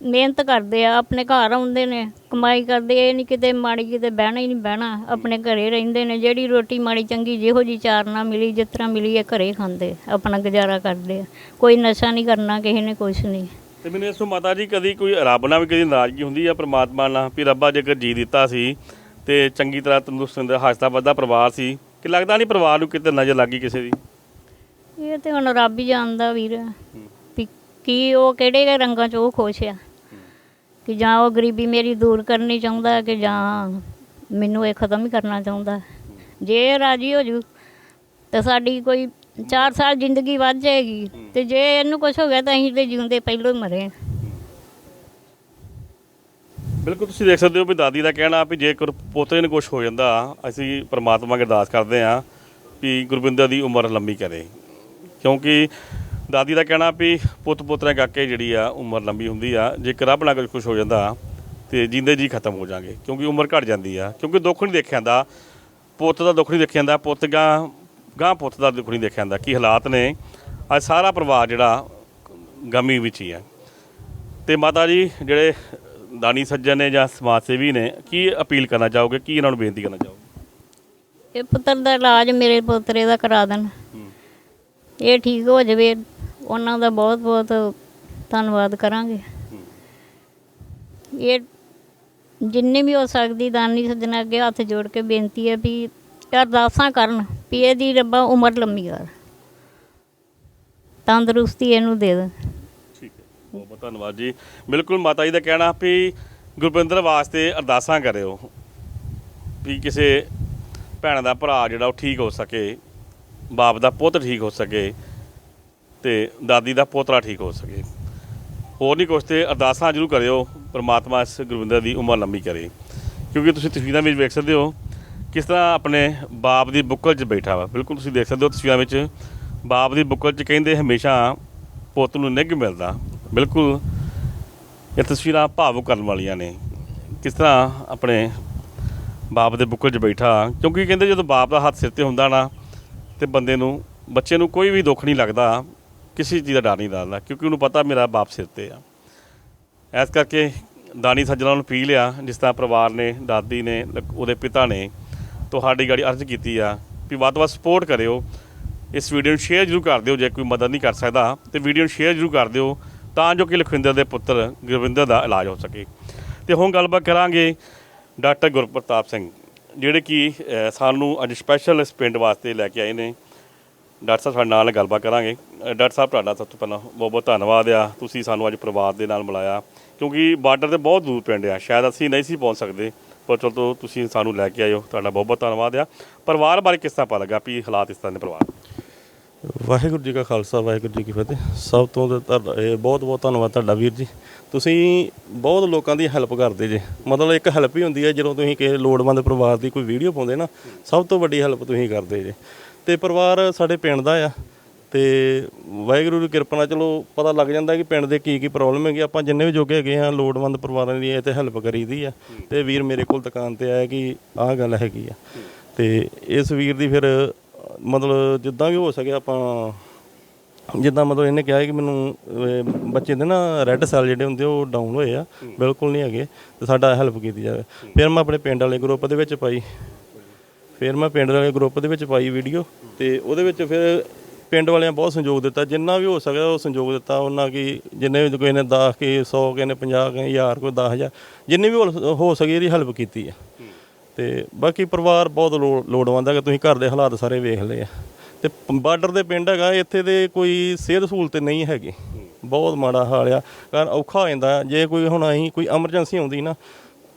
ਮਿਹਨਤ ਕਰਦੇ ਆ, ਆਪਣੇ ਘਰ ਆਉਂਦੇ ਨੇ, ਕਮਾਈ ਕਰਦੇ ਇਹ ਨਹੀਂ ਕਿਤੇ ਮਾੜੀ ਕਿਤੇ ਬਹਿਣਾ ਹੀ ਨਹੀਂ ਬਹਿਣਾ, ਆਪਣੇ ਘਰੇ ਰਹਿੰਦੇ ਨੇ, ਜਿਹੜੀ ਰੋਟੀ ਮਾੜੀ ਚੰਗੀ ਜਿਹੋ ਜੀ ਚਾਰ ਮਿਲੀ, ਜਿਸ ਤਰ੍ਹਾਂ ਮਿਲੀ ਹੈ ਘਰੇ ਖਾਂਦੇ, ਆਪਣਾ ਗੁਜ਼ਾਰਾ ਕਰਦੇ ਆ, ਕੋਈ ਨਸ਼ਾ ਨਹੀਂ ਕਰਨਾ, ਕਿਸੇ ਨੇ ਕੁਛ ਨਹੀਂ ਤੇ ਮੈਨੂੰ ਇਸੋਂ ਮਾਤਾ ਜੀ, ਕਦੀ ਕੋਈ ਰੱਬ ਨਾਲ ਵੀ ਕਦੀ ਨਾਰਾਜ਼ਗੀ ਹੁੰਦੀ ਆ ਪ੍ਰਮਾਤਮਾ ਨਾਲ, ਵੀ ਰੱਬਾ ਜੇਕਰ ਜੀ ਦਿੱਤਾ ਸੀ, ਤੇ ਚੰਗੀ ਤਰ੍ਹਾਂ ਤੰਦਰੁਸਤ ਦਾ ਹੱਸਦਾ ਵੱਧਦਾ ਪਰਿਵਾਰ ਸੀ, ਕਿ ਲੱਗਦਾ ਨਹੀਂ ਪਰਿਵਾਰ ਨੂੰ ਕਿਤੇ ਨਜ਼ਰ ਲੱਗੀ ਕਿਸੇ ਦੀ? ਇਹ ਤੇ ਹੁਣ ਰੱਬ ਹੀ ਜਾਣਦਾ ਵੀਰ, ਵੀ ਕੀ ਉਹ ਕਿਹੜੇ ਰੰਗਾਂ 'ਚ ਉਹ ਖੁਸ਼ ਆ। ਕਿ ਜਾਂ ਉਹ ਗਰੀਬੀ ਮੇਰੀ ਦੂਰ ਕਰਨੀ ਚਾਹੁੰਦਾ ਕਿ ਜਾਂ ਮੈਨੂੰ ਇਹ ਖਤਮ ਹੀ ਕਰਨਾ ਚਾਹੁੰਦਾ। ਜੇ ਰਾਜੀ ਹੋ ਜੂ, ਤਾਂ ਸਾਡੀ ਕੋਈ 4 ਸਾਲ ਜ਼ਿੰਦਗੀ ਵੱਧ ਜਾਏਗੀ। ਤੇ ਜੇ ਇਹਨੂੰ ਕੁਝ ਹੋ ਗਿਆ ਤਾਂ ਅਸੀਂ ਤੇ ਜਿਉਂਦੇ ਪਹਿਲੋਂ ਹੀ ਮਰੇ ਬਿਲਕੁਲ, ਤੁਸੀਂ ਦੇਖ ਸਕਦੇ ਹੋ ਵੀ ਦਾਦੀ ਦਾ ਕਹਿਣਾ ਵੀ ਜੇ ਪੋਤੇ ਨੂੰ ਕੁਝ ਹੋ ਜਾਂਦਾ, ਅਸੀਂ ਪ੍ਰਮਾਤਮਾ ਅੱਗੇ ਅਰਦਾਸ ਕਰਦੇ ਹਾਂ ਵੀ ਗੁਰਬਿੰਦਰ ਦੀ ਉਮਰ ਲੰਮੀ ਕਰੇ। ਕਿਉਂਕਿ ਦਾਦੀ ਦਾ ਕਹਿਣਾ ਵੀ ਪੁੱਤ ਪੁੱਤਰਾਂ ਕਰਕੇ ਜਿਹੜੀ ਆ ਉਮਰ ਲੰਬੀ ਹੁੰਦੀ ਆ, ਜੇਕਰ ਰੱਬ ਨਾਲ ਕੁਝ ਹੋ ਜਾਂਦਾ ਤੇ ਜਿੰਦੇ ਜੀ ਖਤਮ ਹੋ ਜਾਣਗੇ ਕਿਉਂਕਿ ਉਮਰ ਘਟ ਜਾਂਦੀ ਆ, ਕਿਉਂਕਿ ਦੁੱਖ ਨਹੀਂ ਦੇਖਿਆ ਜਾਂਦਾ, ਪੁੱਤ ਦਾ ਦੁੱਖ ਨਹੀਂ ਦੇਖਿਆ ਜਾਂਦਾ, ਪੁੱਤ ਗਾਂ ਗਾਂ ਪੁੱਤ ਦਾ ਦੁੱਖ ਨਹੀਂ ਦੇਖਿਆ ਜਾਂਦਾ, ਕੀ ਹਾਲਾਤ ਨੇ, ਅੱਜ ਸਾਰਾ ਪਰਿਵਾਰ ਜਿਹੜਾ ਗਮੀ ਵਿੱਚ ਹੀ ਆ। ਤੇ ਮਾਤਾ ਜੀ ਜਿਹੜੇ ਦਾਨੀ ਸੱਜਣ ਨੇ ਜਾਂ ਸਮਾਜ ਸੇਵੀ ਨੇ, ਕੀ ਅਪੀਲ ਕਰਨਾ ਚਾਹੋਗੇ, ਕੀ ਇਹਨਾਂ ਨੂੰ ਬੇਨਤੀ ਕਰਨਾ ਚਾਹੋਗੇ? ਇਹ ਪੁੱਤਰ ਦਾ ਇਲਾਜ ਮੇਰੇ ਪੋਤਰੇ ਦਾ ਕਰਾ ਦੇਣ। ਇਹ ਠੀਕ ਹੋ ਜਾਵੇ, ਉਹਨਾਂ ਦਾ ਬਹੁਤ ਬਹੁਤ ਧੰਨਵਾਦ ਕਰਾਂਗੇ। ਇਹ ਜਿੰਨੇ ਵੀ ਹੋ ਸਕਦੀ ਦਾਨੀ ਸੱਜਣਾ ਅੱਗੇ ਹੱਥ ਜੋੜ ਕੇ ਬੇਨਤੀ ਹੈ ਵੀ ਅਰਦਾਸਾਂ ਕਰਨ ਵੀ ਇਹਦੀ ਰੱਬਾ ਉਮਰ ਲੰਮੀ ਕਰ। ਤੰਦਰੁਸਤੀ ਇਹਨੂੰ ਦੇ ਦੇ। ਠੀਕ ਹੈ, ਬਹੁਤ ਬਹੁਤ ਧੰਨਵਾਦ ਜੀ। ਬਿਲਕੁਲ ਮਾਤਾ ਜੀ ਦਾ ਕਹਿਣਾ ਵੀ ਗੁਰਪਿੰਦਰ ਵਾਸਤੇ ਅਰਦਾਸਾਂ ਕਰਿਓ ਵੀ ਕਿਸੇ ਭੈਣ ਦਾ ਭਰਾ ਜਿਹੜਾ ਉਹ ਠੀਕ ਹੋ ਸਕੇ। ਬਾਪ ਦਾ ਪੁੱਤ ਠੀਕ ਹੋ ਸਕੇ ਤੇ ਦਾਦੀ ਦਾ ਪੋਤਰਾ ਠੀਕ ਹੋ ਸਕੇ। ਹੋਰ ਨਹੀਂ ਕੁਛ ਤੇ ਅਰਦਾਸਾਂ ਜ਼ਰੂਰ ਕਰਿਓ, ਪ੍ਰਮਾਤਮਾ ਇਸ ਗੁਰਵਿੰਦਰ ਦੀ ਉਮਰ ਲੰਮੀ ਕਰੇ। ਕਿਉਂਕਿ ਤੁਸੀਂ ਤਸਵੀਰਾਂ ਵਿੱਚ ਵੇਖ ਸਕਦੇ ਹੋ ਕਿਸ ਤਰ੍ਹਾਂ ਆਪਣੇ ਬਾਪ ਦੀ ਬੁੱਕਲ 'ਚ ਬੈਠਾ ਵਾ। ਬਿਲਕੁਲ ਤੁਸੀਂ ਦੇਖ ਸਕਦੇ ਹੋ ਤਸਵੀਰਾਂ ਵਿੱਚ ਬਾਪ ਦੀ ਬੁੱਕਲ 'ਚ ਕਹਿੰਦੇ ਹਮੇਸ਼ਾ ਪੁੱਤ ਨੂੰ ਨਿੱਘ ਮਿਲਦਾ। ਬਿਲਕੁਲ ਇਹ ਤਸਵੀਰਾਂ ਭਾਵੁਕ ਕਰਨ ਵਾਲੀਆਂ ਨੇ। ਕਿਸ ਤਰ੍ਹਾਂ ਆਪਣੇ ਬਾਪ ਦੇ ਬੁੱਕਲ 'ਚ ਬੈਠਾ, ਕਿਉਂਕਿ ਕਹਿੰਦੇ ਜਦੋਂ ਬਾਪ ਦਾ ਹੱਥ ਸਿਰ ਤੇ ਹੁੰਦਾ ਨਾ ਤੇ ਬੰਦੇ ਨੂੰ, ਬੱਚੇ ਨੂੰ ਕੋਈ ਵੀ ਦੁੱਖ ਨਹੀਂ ਲੱਗਦਾ, ਕਿਸੇ ਚੀਜ਼ ਦਾ ਡਰ ਨਹੀਂ ਲੱਗਦਾ, ਕਿਉਂਕਿ ਉਹਨੂੰ ਪਤਾ ਮੇਰਾ ਬਾਪ ਸਿਰ ਤੇ ਆ। ਇਸ ਕਰਕੇ ਦਾਨੀ ਸੱਜਣਾ ਨੂੰ ਪੀ ਲਿਆ, ਜਿਸ ਤਰ੍ਹਾਂ ਪਰਿਵਾਰ ਨੇ, ਦਾਦੀ ਨੇ, ਉਹਦੇ ਪਿਤਾ ਨੇ ਤੁਹਾਡੀ ਗਾੜੀ ਅਰਜ਼ ਕੀਤੀ ਆ ਵੀ ਵੱਧ ਤੋਂ ਵੱਧ ਸਪੋਰਟ ਕਰਿਓ। ਇਸ ਵੀਡੀਓ ਨੂੰ ਸ਼ੇਅਰ ਜ਼ਰੂਰ ਕਰ ਦਿਓ, ਜੇ ਕੋਈ ਮਦਦ ਨਹੀਂ ਕਰ ਸਕਦਾ, ਤੇ ਵੀਡੀਓ ਨੂੰ ਸ਼ੇਅਰ ਜ਼ਰੂਰ ਕਰ ਦਿਓ, ਤਾਂ ਜੋ ਕਿ ਲਖਵਿੰਦਰ ਦੇ ਪੁੱਤਰ ਗੁਰਵਿੰਦਰ ਦਾ ਇਲਾਜ ਹੋ ਸਕੇ। ਤੇ ਹੁਣ ਗੱਲਬਾਤ ਕਰਾਂਗੇ ਡਾਕਟਰ ਗੁਰਪ੍ਰਤਾਪ ਸਿੰਘ ਜਿਹੜੇ ਕਿ ਸਾਨੂੰ ਅੱਜ ਸਪੈਸ਼ਲ ਇਸ ਪਿੰਡ ਵਾਸਤੇ ਲੈ ਕੇ ਆਏ ਨੇ। ਡਾਕਟਰ ਸਾਹਿਬ ਸਾਡੇ ਨਾਲ ਗੱਲਬਾਤ ਕਰਾਂਗੇ। ਡਾਕਟਰ ਸਾਹਿਬ, ਤੁਹਾਡਾ ਸਭ ਤੋਂ ਪਹਿਲਾਂ ਬਹੁਤ ਬਹੁਤ ਧੰਨਵਾਦ ਆ। ਤੁਸੀਂ ਸਾਨੂੰ ਅੱਜ ਪਰਿਵਾਰ ਦੇ ਨਾਲ ਮਿਲਾਇਆ ਕਿਉਂਕਿ ਬਾਰਡਰ ਤੇ ਬਹੁਤ ਦੂਰ ਪਿੰਡ ਆ। ਸ਼ਾਇਦ ਅਸੀਂ ਨਹੀਂ ਸੀ ਪਹੁੰਚ ਸਕਦੇ, ਪਰ ਚਲੋ ਤੁਸੀਂ ਸਾਨੂੰ ਲੈ ਕੇ ਆਏ ਹੋ ਤੁਹਾਡਾ ਬਹੁਤ ਬਹੁਤ ਧੰਨਵਾਦ ਆ। ਪਰਿਵਾਰ ਬਾਰੇ ਕਿਸ ਤਰ੍ਹਾਂ ਪਤਾ ਲੱਗਾ ਵੀ ਹਾਲਾਤ ਇਸ ਤਰ੍ਹਾਂ ਦੇ ਪਰਿਵਾਰ? ਵਾਹਿਗੁਰੂ ਜੀ ਕਾ ਖਾਲਸਾ, ਵਾਹਿਗੁਰੂ ਜੀ ਕੀ ਫਤਿਹ। ਸਭ ਤੋਂ ਤਾਂ ਤੁਹਾਡਾ ਇਹ ਬਹੁਤ ਬਹੁਤ ਧੰਨਵਾਦ ਤੁਹਾਡਾ ਵੀਰ ਜੀ। ਤੁਸੀਂ ਬਹੁਤ ਲੋਕਾਂ ਦੀ ਹੈਲਪ ਕਰਦੇ ਜੇ। ਮਤਲਬ ਇੱਕ ਹੈਲਪ ਹੀ ਹੁੰਦੀ ਹੈ, ਜਦੋਂ ਤੁਸੀਂ ਕਿਸੇ ਲੋੜਵੰਦ ਪਰਿਵਾਰ ਦੀ ਕੋਈ ਵੀਡੀਓ ਪਾਉਂਦੇ ਨਾ, ਸਭ ਤੋਂ ਵੱਡੀ ਹੈਲਪ ਤੁਸੀਂ ਕਰਦੇ ਜੇ। ਤੇ ਪਰਿਵਾਰ ਸਾਡੇ ਪਿੰਡ ਦਾ ਆ, ਤੇ ਵਾਹਿਗੁਰੂ ਦੀ ਕਿਰਪਾ ਨਾਲ ਚਲੋ ਪਤਾ ਲੱਗ ਜਾਂਦਾ ਕਿ ਪਿੰਡ ਦੇ ਕੀ ਕੀ ਪ੍ਰੋਬਲਮ ਹੈਗੀ। ਆਪਾਂ ਜਿੰਨੇ ਵੀ ਜੋਗੇ ਹੈਗੇ ਆ, ਲੋੜਵੰਦ ਪਰਿਵਾਰਾਂ ਦੀ ਇਹ ਤੇ ਹੈਲਪ ਕਰੀਦੀ ਆ। ਤੇ ਵੀਰ ਮੇਰੇ ਕੋਲ ਦੁਕਾਨ ਤੇ ਆਇਆ ਕਿ ਆਹ ਗੱਲ ਹੈਗੀ ਆ। ਤੇ ਇਸ ਵੀਰ ਦੀ ਫਿਰ ਮਤਲਬ ਜਿੱਦਾਂ ਵੀ ਹੋ ਸਕਿਆ ਆਪਾਂ ਜਿੱਦਾਂ ਮਤਲਬ ਇਹਨੇ ਕਿਹਾ ਕਿ ਮੈਨੂੰ ਅਹ, ਬੱਚੇ ਦੇ ਨਾ ਰੈੱਡ ਸੈੱਲ ਜਿਹੜੇ ਹੁੰਦੇ ਉਹ ਡਾਊਨ ਹੋਏ ਆ ਬਿਲਕੁਲ ਨਹੀਂ ਹੈਗੇ ਤੇ ਸਾਡਾ ਹੈਲਪ ਕੀਤੀ ਜਾਵੇ। ਫਿਰ ਮੈਂ ਆਪਣੇ ਪਿੰਡ ਵਾਲੇ ਗਰੁੱਪ ਦੇ ਵਿੱਚ ਪਾਈ। ਫਿਰ ਮੈਂ ਪਿੰਡ ਵਾਲੇ ਗਰੁੱਪ ਦੇ ਵਿੱਚ ਪਾਈ ਵੀਡੀਓ ਤੇ ਉਹਦੇ ਵਿੱਚ ਫਿਰ ਪਿੰਡ ਵਾਲਿਆਂ ਬਹੁਤ ਸੰਯੋਗ ਦਿੱਤਾ। ਜਿੰਨਾ ਵੀ ਹੋ ਸਕਿਆ ਉਹ ਸੰਯੋਗ ਦਿੱਤਾ ਉਹਨਾਂ ਕੀ ਜਿੰਨੇ ਵੀ ਕੋਈ ਨੇ 10 ਕੇ 100 ਕੇ ਨੇ 50 ਕੇ 1000 ਕੋਈ 10000 ਜਿੰਨੇ ਵੀ ਹੋ- ਹੋ ਸਕੇ ਇਹਦੀ ਹੈਲਪ ਕੀਤੀ ਆ। ਤੇ ਬਾਕੀ ਪਰਿਵਾਰ ਬਹੁਤ ਲੋੜ- ਲੋੜਵੰਦ ਹੈ ਕਿ ਤੁਸੀਂ ਘਰ ਦੇ ਹਾਲਾਤ ਸਾਰੇ ਵੇਖ ਲਏ ਆ। ਤੇ ਬਾਰਡਰ ਦੇ ਪਿੰਡ ਹੈਗਾ, ਇੱਥੇ ਦੇ ਕੋਈ ਸਿਹਤ ਸਹੂਲਤ ਨਹੀਂ ਹੈਗੀ। ਬਹੁਤ ਮਾੜਾ ਹਾਲ ਆ। ਕਾਰਨ ਔਖਾ ਹੋ ਜਾਂਦਾ। ਜੇ ਕੋਈ ਹੁਣ ਅਸੀਂ ਕੋਈ ਐਮਰਜੈਂਸੀ ਆਉਂਦੀ ਨਾ,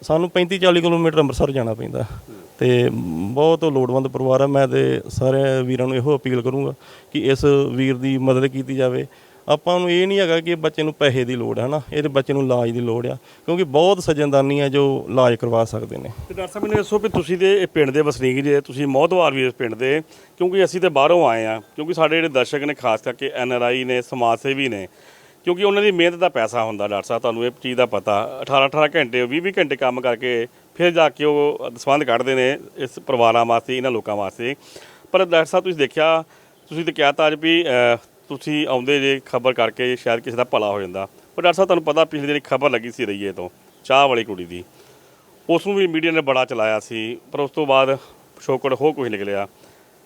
ਸਾਨੂੰ 35 40 ਕਿਲੋਮੀਟਰ ਅੰਮ੍ਰਿਤਸਰ ਜਾਣਾ ਪੈਂਦਾ। ਤੇ ਬਹੁਤ ਲੋੜਵੰਦ ਪਰਿਵਾਰ ਆ। ਮੈਂ ਤੇ ਸਾਰੇ ਵੀਰਾਂ ਨੂੰ ਇਹੋ ਅਪੀਲ ਕਰੂੰਗਾ ਕਿ ਇਸ ਵੀਰ ਦੀ ਮਦਦ ਕੀਤੀ ਜਾਵੇ। ਆਪਾਂ ਨੂੰ ਇਹ ਨਹੀਂ ਹੈਗਾ ਕਿ ਬੱਚੇ ਨੂੰ ਪੈਸੇ ਦੀ ਲੋੜ ਹੈ ਨਾ ਇਹਦੇ ਬੱਚੇ ਨੂੰ ਇਲਾਜ ਦੀ ਲੋੜ ਆ, ਕਿਉਂਕਿ ਬਹੁਤ ਸੱਜਣਦਾਨੀ ਆ ਜੋ ਇਲਾਜ ਕਰਵਾ ਸਕਦੇ ਨੇ। ਤੇ ਡਾਕਟਰ ਸਾਹਿਬ, ਮੈਨੂੰ ਦੱਸੋ ਵੀ ਤੁਸੀਂ ਤੇ ਇਹ ਪਿੰਡ ਦੇ ਵਸਨੀਕ ਜੇ, ਤੁਸੀਂ ਮੌਤਵਾਰ ਵੀ ਇਸ ਪਿੰਡ ਦੇ, ਕਿਉਂਕਿ ਅਸੀਂ ਤੇ ਬਾਹਰੋਂ ਆਏ ਆ, ਕਿਉਂਕਿ ਸਾਡੇ ਜਿਹੜੇ ਦਰਸ਼ਕ ਨੇ, ਖਾਸ ਕਰਕੇ ਐਨ ਆਰ ਆਈ ਨੇ, ਸਮਾਜ ਸੇਵੀ ਨੇ, ਕਿਉਂਕਿ ਉਹਨਾਂ ਦੀ ਮਿਹਨਤ ਦਾ ਪੈਸਾ ਹੁੰਦਾ ਡਾਕਟਰ ਸਾਹਿਬ, ਤੁਹਾਨੂੰ ਇਹ ਚੀਜ਼ ਦਾ ਪਤਾ 18 18 ਘੰਟੇ 20 20 ਘੰਟੇ ਕੰਮ ਕਰਕੇ ਫਿਰ ਜਾ ਕੇ ਉਹ ਦਸਵੰਧ ਕੱਢਦੇ ਨੇ ਇਸ ਪਰਿਵਾਰਾਂ ਵਾਸਤੇ, ਇਹਨਾਂ ਲੋਕਾਂ ਵਾਸਤੇ। ਪਰ ਡਾਕਟਰ ਸਾਹਿਬ, ਤੁਸੀਂ ਦੇਖਿਆ, ਤੁਸੀਂ ਤੇ ਕਿਹਾ ਤਾਂ ਅੱਜ ਵੀ ਤੁਸੀਂ ਆਉਂਦੇ ਜੇ ਖਬਰ ਕਰਕੇ ਸ਼ਾਇਦ ਕਿਸੇ ਦਾ ਭਲਾ ਹੋ ਜਾਂਦਾ। ਪਰ ਡਾਕਟਰ ਸਾਹਿਬ, ਤੁਹਾਨੂੰ ਪਤਾ ਪਿਛਲੇ ਦਿਨ ਇੱਕ ਖਬਰ ਲੱਗੀ ਸੀ ਰਈਏ ਤੋਂ, ਚਾਹ ਵਾਲੀ ਕੁੜੀ ਦੀ, ਉਸ ਨੂੰ ਵੀ ਮੀਡੀਆ ਨੇ ਬੜਾ ਚਲਾਇਆ ਸੀ, ਪਰ ਉਸ ਤੋਂ ਬਾਅਦ ਸ਼ੋਕੜ ਹੋ ਕੁਝ ਨਿਕਲਿਆ।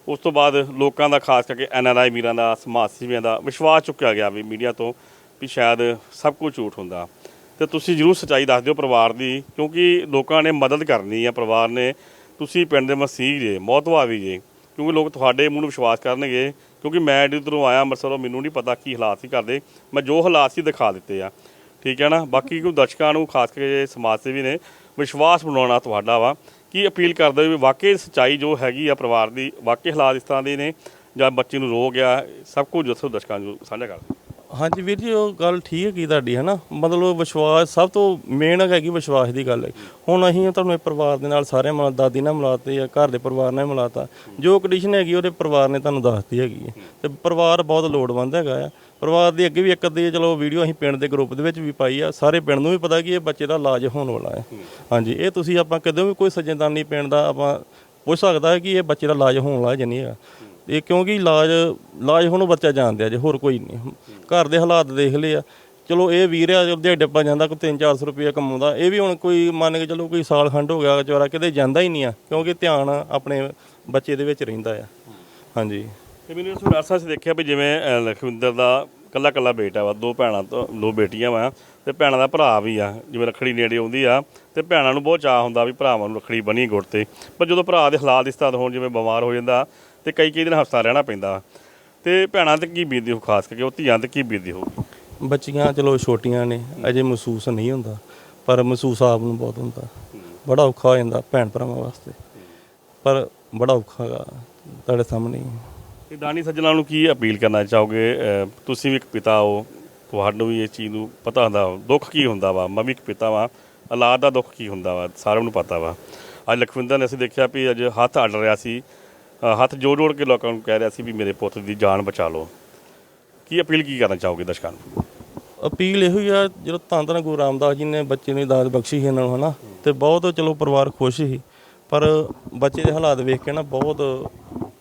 ਉਸ ਤੋਂ ਬਾਅਦ ਲੋਕਾਂ ਦਾ, ਖਾਸ ਕਰਕੇ ਐਨ ਆਰ ਆਈ ਵੀਰਾਂ ਦਾ, ਸਮਾਜ ਸੇਵੀਆਂ ਦਾ ਵਿਸ਼ਵਾਸ ਚੁੱਕਿਆ ਗਿਆ ਵੀ ਮੀਡੀਆ ਤੋਂ ਵੀ ਸ਼ਾਇਦ ਸਭ ਕੁਝ ਝੂਠ ਹੁੰਦਾ। ਤੇ ਤੁਸੀਂ ਜਰੂਰ ਸੱਚਾਈ ਦੱਸ ਦਿਓ ਪਰਿਵਾਰ ਦੀ, ਕਿਉਂਕਿ ਲੋਕਾਂ ਨੇ ਮਦਦ ਕਰਨੀ ਆ ਪਰਿਵਾਰ ਨੇ। ਤੁਸੀਂ ਪਿੰਡ ਦੇ ਮਸੀਹ ਜੇ ਮੌਤਵਾਵੀ ਜੇ, ਕਿਉਂਕਿ ਲੋਕ ਤੁਹਾਡੇ ਮੂੰਹ ਨੂੰ ਵਿਸ਼ਵਾਸ ਕਰਨਗੇ ਕਿਉਂਕਿ ਮੈਂ ਇੱਧਰੋਂ ਆਇਆ, ਅੰਮ੍ਰਿਤਸਰੋਂ, ਮੈਨੂੰ ਨਹੀਂ ਪਤਾ ਕੀ ਹਾਲਾਤ ਸੀ ਕਰਦੇ ਮੈਂ ਜੋ ਹਾਲਾਤ ਸੀ ਦਿਖਾ ਦਿੱਤੇ ਆ। ਠੀਕ ਹੈ ਨਾ? ਬਾਕੀ ਕੋਈ ਦਰਸ਼ਕਾਂ ਨੂੰ, ਖਾਸ ਕਰਕੇ ਸਮਾਜ ਸੇਵੀ ਨੇ, ਵਿਸ਼ਵਾਸ ਬਣਾਉਣਾ ਤੁਹਾਡਾ ਵਾ ਕੀ ਅਪੀਲ ਕਰਦੇ ਹੋ ਵੀ ਵਾਕਈ ਸੱਚਾਈ ਜੋ ਹੈਗੀ ਆ ਪਰਿਵਾਰ ਦੀ, ਵਾਕਈ ਹਾਲਾਤ ਇਸ ਤਰ੍ਹਾਂ ਦੇ ਨੇ, ਜਾਂ ਬੱਚੇ ਨੂੰ ਰੋਗ ਆ, ਸਭ ਕੁਝ ਦੱਸੋ ਦਰਸ਼ਕਾਂ ਨੂੰ, ਸਾਂਝਾ ਕਰ ਹਾਂਜੀ ਵੀਰ ਜੀ, ਉਹ ਗੱਲ ਠੀਕ ਹੈ ਕੀ ਤੁਹਾਡੀ ਹੈ ਨਾ ਮਤਲਬ ਵਿਸ਼ਵਾਸ, ਸਭ ਤੋਂ ਮੇਨ ਹੈਗੀ ਵਿਸ਼ਵਾਸ ਦੀ ਗੱਲ ਹੈ। ਹੁਣ ਅਸੀਂ ਤੁਹਾਨੂੰ ਇਹ ਪਰਿਵਾਰ ਦੇ ਨਾਲ ਸਾਰੇ ਮਿਲਾ ਦਾਦੀ ਨਾਲ ਮਿਲਾਤੇ ਜਾਂ ਘਰ ਦੇ ਪਰਿਵਾਰ ਨਾਲ ਮਿਲਾਤਾ। ਜੋ ਕੰਡੀਸ਼ਨ ਹੈਗੀ ਉਹਦੇ ਪਰਿਵਾਰ ਨੇ ਤੁਹਾਨੂੰ ਦੱਸਤੀ ਹੈਗੀ ਹੈ। ਤੇ ਪਰਿਵਾਰ ਬਹੁਤ ਲੋੜਵੰਦ ਹੈਗਾ ਆ। ਪਰਿਵਾਰ ਦੀ ਅੱਗੇ ਵੀ ਇੱਕ ਅੱਧੀ, ਚਲੋ ਵੀਡੀਓ ਅਸੀਂ ਪਿੰਡ ਦੇ ਗਰੁੱਪ ਦੇ ਵਿੱਚ ਵੀ ਪਾਈ ਆ। ਸਾਰੇ ਪਿੰਡ ਨੂੰ ਵੀ ਪਤਾ ਕਿ ਇਹ ਬੱਚੇ ਦਾ ਇਲਾਜ ਹੋਣ ਵਾਲਾ ਹੈ। ਹਾਂਜੀ, ਇਹ ਤੁਸੀਂ ਆਪਾਂ ਕਦੇ ਵੀ ਕੋਈ ਸੱਜਣਦਾਨੀ ਪਿੰਡ ਦਾ ਆਪਾਂ ਪੁੱਛ ਸਕਦਾ ਹੈ ਕਿ ਇਹ ਬੱਚੇ ਦਾ ਇਲਾਜ ਹੋਣ ਵਾਲਾ ਜਾਂ ਨਹੀਂ ਹੈਗਾ। ਇਹ ਕਿਉਂਕਿ ਇਲਾਜ ਇਲਾਜ ਹੁਣ ਬੱਚਾ ਜਾਣਦੇ ਆ ਜੇ ਹੋਰ ਕੋਈ ਨਹੀਂ। ਘਰ ਦੇ ਹਾਲਾਤ ਦੇਖ ਲਏ ਆ। ਚਲੋ ਇਹ ਵੀਰ ਆ ਜਦੋਂ ਡੱਬਾ ਜਾਂਦਾ ਕੋਈ 3-400 ਰੁਪਏ ਕਮਾਉਂਦਾ। ਇਹ ਵੀ ਹੁਣ ਕੋਈ ਮੰਨ ਕੇ ਚਲੋ ਕੋਈ ਸਾਲ ਖੰਡ ਹੋ ਗਿਆ ਵਿਚਾਰਾ ਕਿਤੇ ਜਾਂਦਾ ਹੀ ਨਹੀਂ ਆ ਕਿਉਂਕਿ ਧਿਆਨ ਆਪਣੇ ਬੱਚੇ ਦੇ ਵਿੱਚ ਰਹਿੰਦਾ ਆ। ਹਾਂਜੀ। ਤੇ ਮੈਨੂੰ ਇਸ ਵਿਰਾਸਤ 'ਚ ਦੇਖਿਆ ਵੀ ਜਿਵੇਂ ਅਹ, ਲਖਵਿੰਦਰ ਦਾ ਕੱਲਾ ਕੱਲਾ ਬੇਟਾ ਵਾ ਦੋ ਭੈਣਾਂ ਤੋਂ ਦੋ ਬੇਟੀਆਂ ਵਾ ਤੇ ਭੈਣਾਂ ਦਾ ਭਰਾ ਵੀ ਆ ਜਿਵੇਂ ਰੱਖੜੀ ਨੇੜੇ ਆਉਂਦੀ ਆ ਤੇ ਭੈਣਾਂ ਨੂੰ ਬਹੁਤ ਚਾਹ ਹੁੰਦਾ ਵੀ ਭਰਾਵਾਂ ਨੂੰ ਰੱਖੜੀ ਬਣੀ ਗੁੱਟ ਤੇ। ਪਰ ਜਦੋਂ ਭਰਾ ਦੇ ਹਾਲਾਤ ਇਸ ਤਰ੍ਹਾਂ ਦੇ ਹੋਣ ਜਿਵੇਂ ਬਿਮਾਰ ਹੋ ਜਾਂਦਾ ਤੇ ਕਈ ਕਈ ਦਿਨ ਹਸਪਤਾਲ ਰਹਿਣਾ ਪੈਂਦਾ। ਤੇ ਭੈਣਾਂ ਤੇ ਕੀ ਬੀਤਦੀ ਹੋ ਖਾਸ ਕਰਕੇ ਉਹ ਧੀਆਂ ਤੇ ਕੀ ਬੀਤਦੀ ਹੋਊਗੀ ਬੱਚੀਆਂ ਚਲੋ ਛੋਟੀਆਂ ਨੇ ਅਜੇ ਮਹਿਸੂਸ ਨਹੀਂ ਹੁੰਦਾ ਪਰ ਮਹਿਸੂਸ ਆਪ ਨੂੰ ਬਹੁਤ ਹੁੰਦਾ। ਬੜਾ ਔਖਾ ਹੋ ਜਾਂਦਾ ਭੈਣ ਭਰਾਵਾਂ ਵਾਸਤੇ। ਪਰ ਬੜਾ ਔਖਾ ਹੈਗਾ ਤੁਹਾਡੇ ਸਾਹਮਣੇ। ਹੀ। ਤੇ ਦਾਨੀ ਸੱਜਣਾ ਨੂੰ ਕੀ ਅਪੀਲ ਕਰਨਾ ਚਾਹੋਗੇ? ਤੁਸੀਂ ਵੀ ਇੱਕ ਪਿਤਾ ਹੋ ਤੁਹਾਨੂੰ ਵੀ ਇਹ ਚੀਜ਼ ਨੂੰ ਪਤਾ ਹੁੰਦਾ ਦੁੱਖ ਕੀ ਹੁੰਦਾ ਵਾ? ਮੈਂ ਵੀ ਇੱਕ ਪਿਤਾ ਵਾਂ। ਔਲਾਦ ਦਾ ਦੁੱਖ ਕੀ ਹੁੰਦਾ ਵਾ? ਸਾਰਿਆਂ ਨੂੰ ਪਤਾ ਵਾ। ਅੱਜ ਲਖਵਿੰਦਰ ਨੇ ਅਸੀਂ ਦੇਖਿਆ ਵੀ ਅੱਜ ਹੱਥ ਅੜ ਰਿਹਾ ਸੀ। ਹੱਥ ਜੋੜ ਜੋੜ ਕੇ ਲੋਕਾਂ ਨੂੰ ਕਹਿ ਰਿਹਾ ਸੀ ਵੀ ਮੇਰੇ ਪੁੱਤ ਦੀ ਜਾਨ ਬਚਾ ਲਓ। ਕੀ ਅਪੀਲ ਕੀ ਕਰਨਾ ਚਾਹੋਗੇ ਦਰਸ਼ਕਾਂ ਨੂੰ? ਅਪੀਲ ਇਹੋ ਹੀ ਆ, ਜਦੋਂ ਧੰਨ ਧੰਨ ਗੁਰੂ ਰਾਮਦਾਸ ਜੀ ਨੇ ਬੱਚੇ ਨੂੰ ਦਾਤ ਬਖਸ਼ੀ ਸੀ ਇਹਨਾਂ ਨੂੰ, ਹਨਾ, ਤੇ ਬਹੁਤ ਚਲੋ ਪਰਿਵਾਰ ਖੁਸ਼ ਸੀ। ਪਰ ਬੱਚੇ ਦੇ ਹਾਲਾਤ ਵੇਖ ਕੇ ਨਾ ਬਹੁਤ,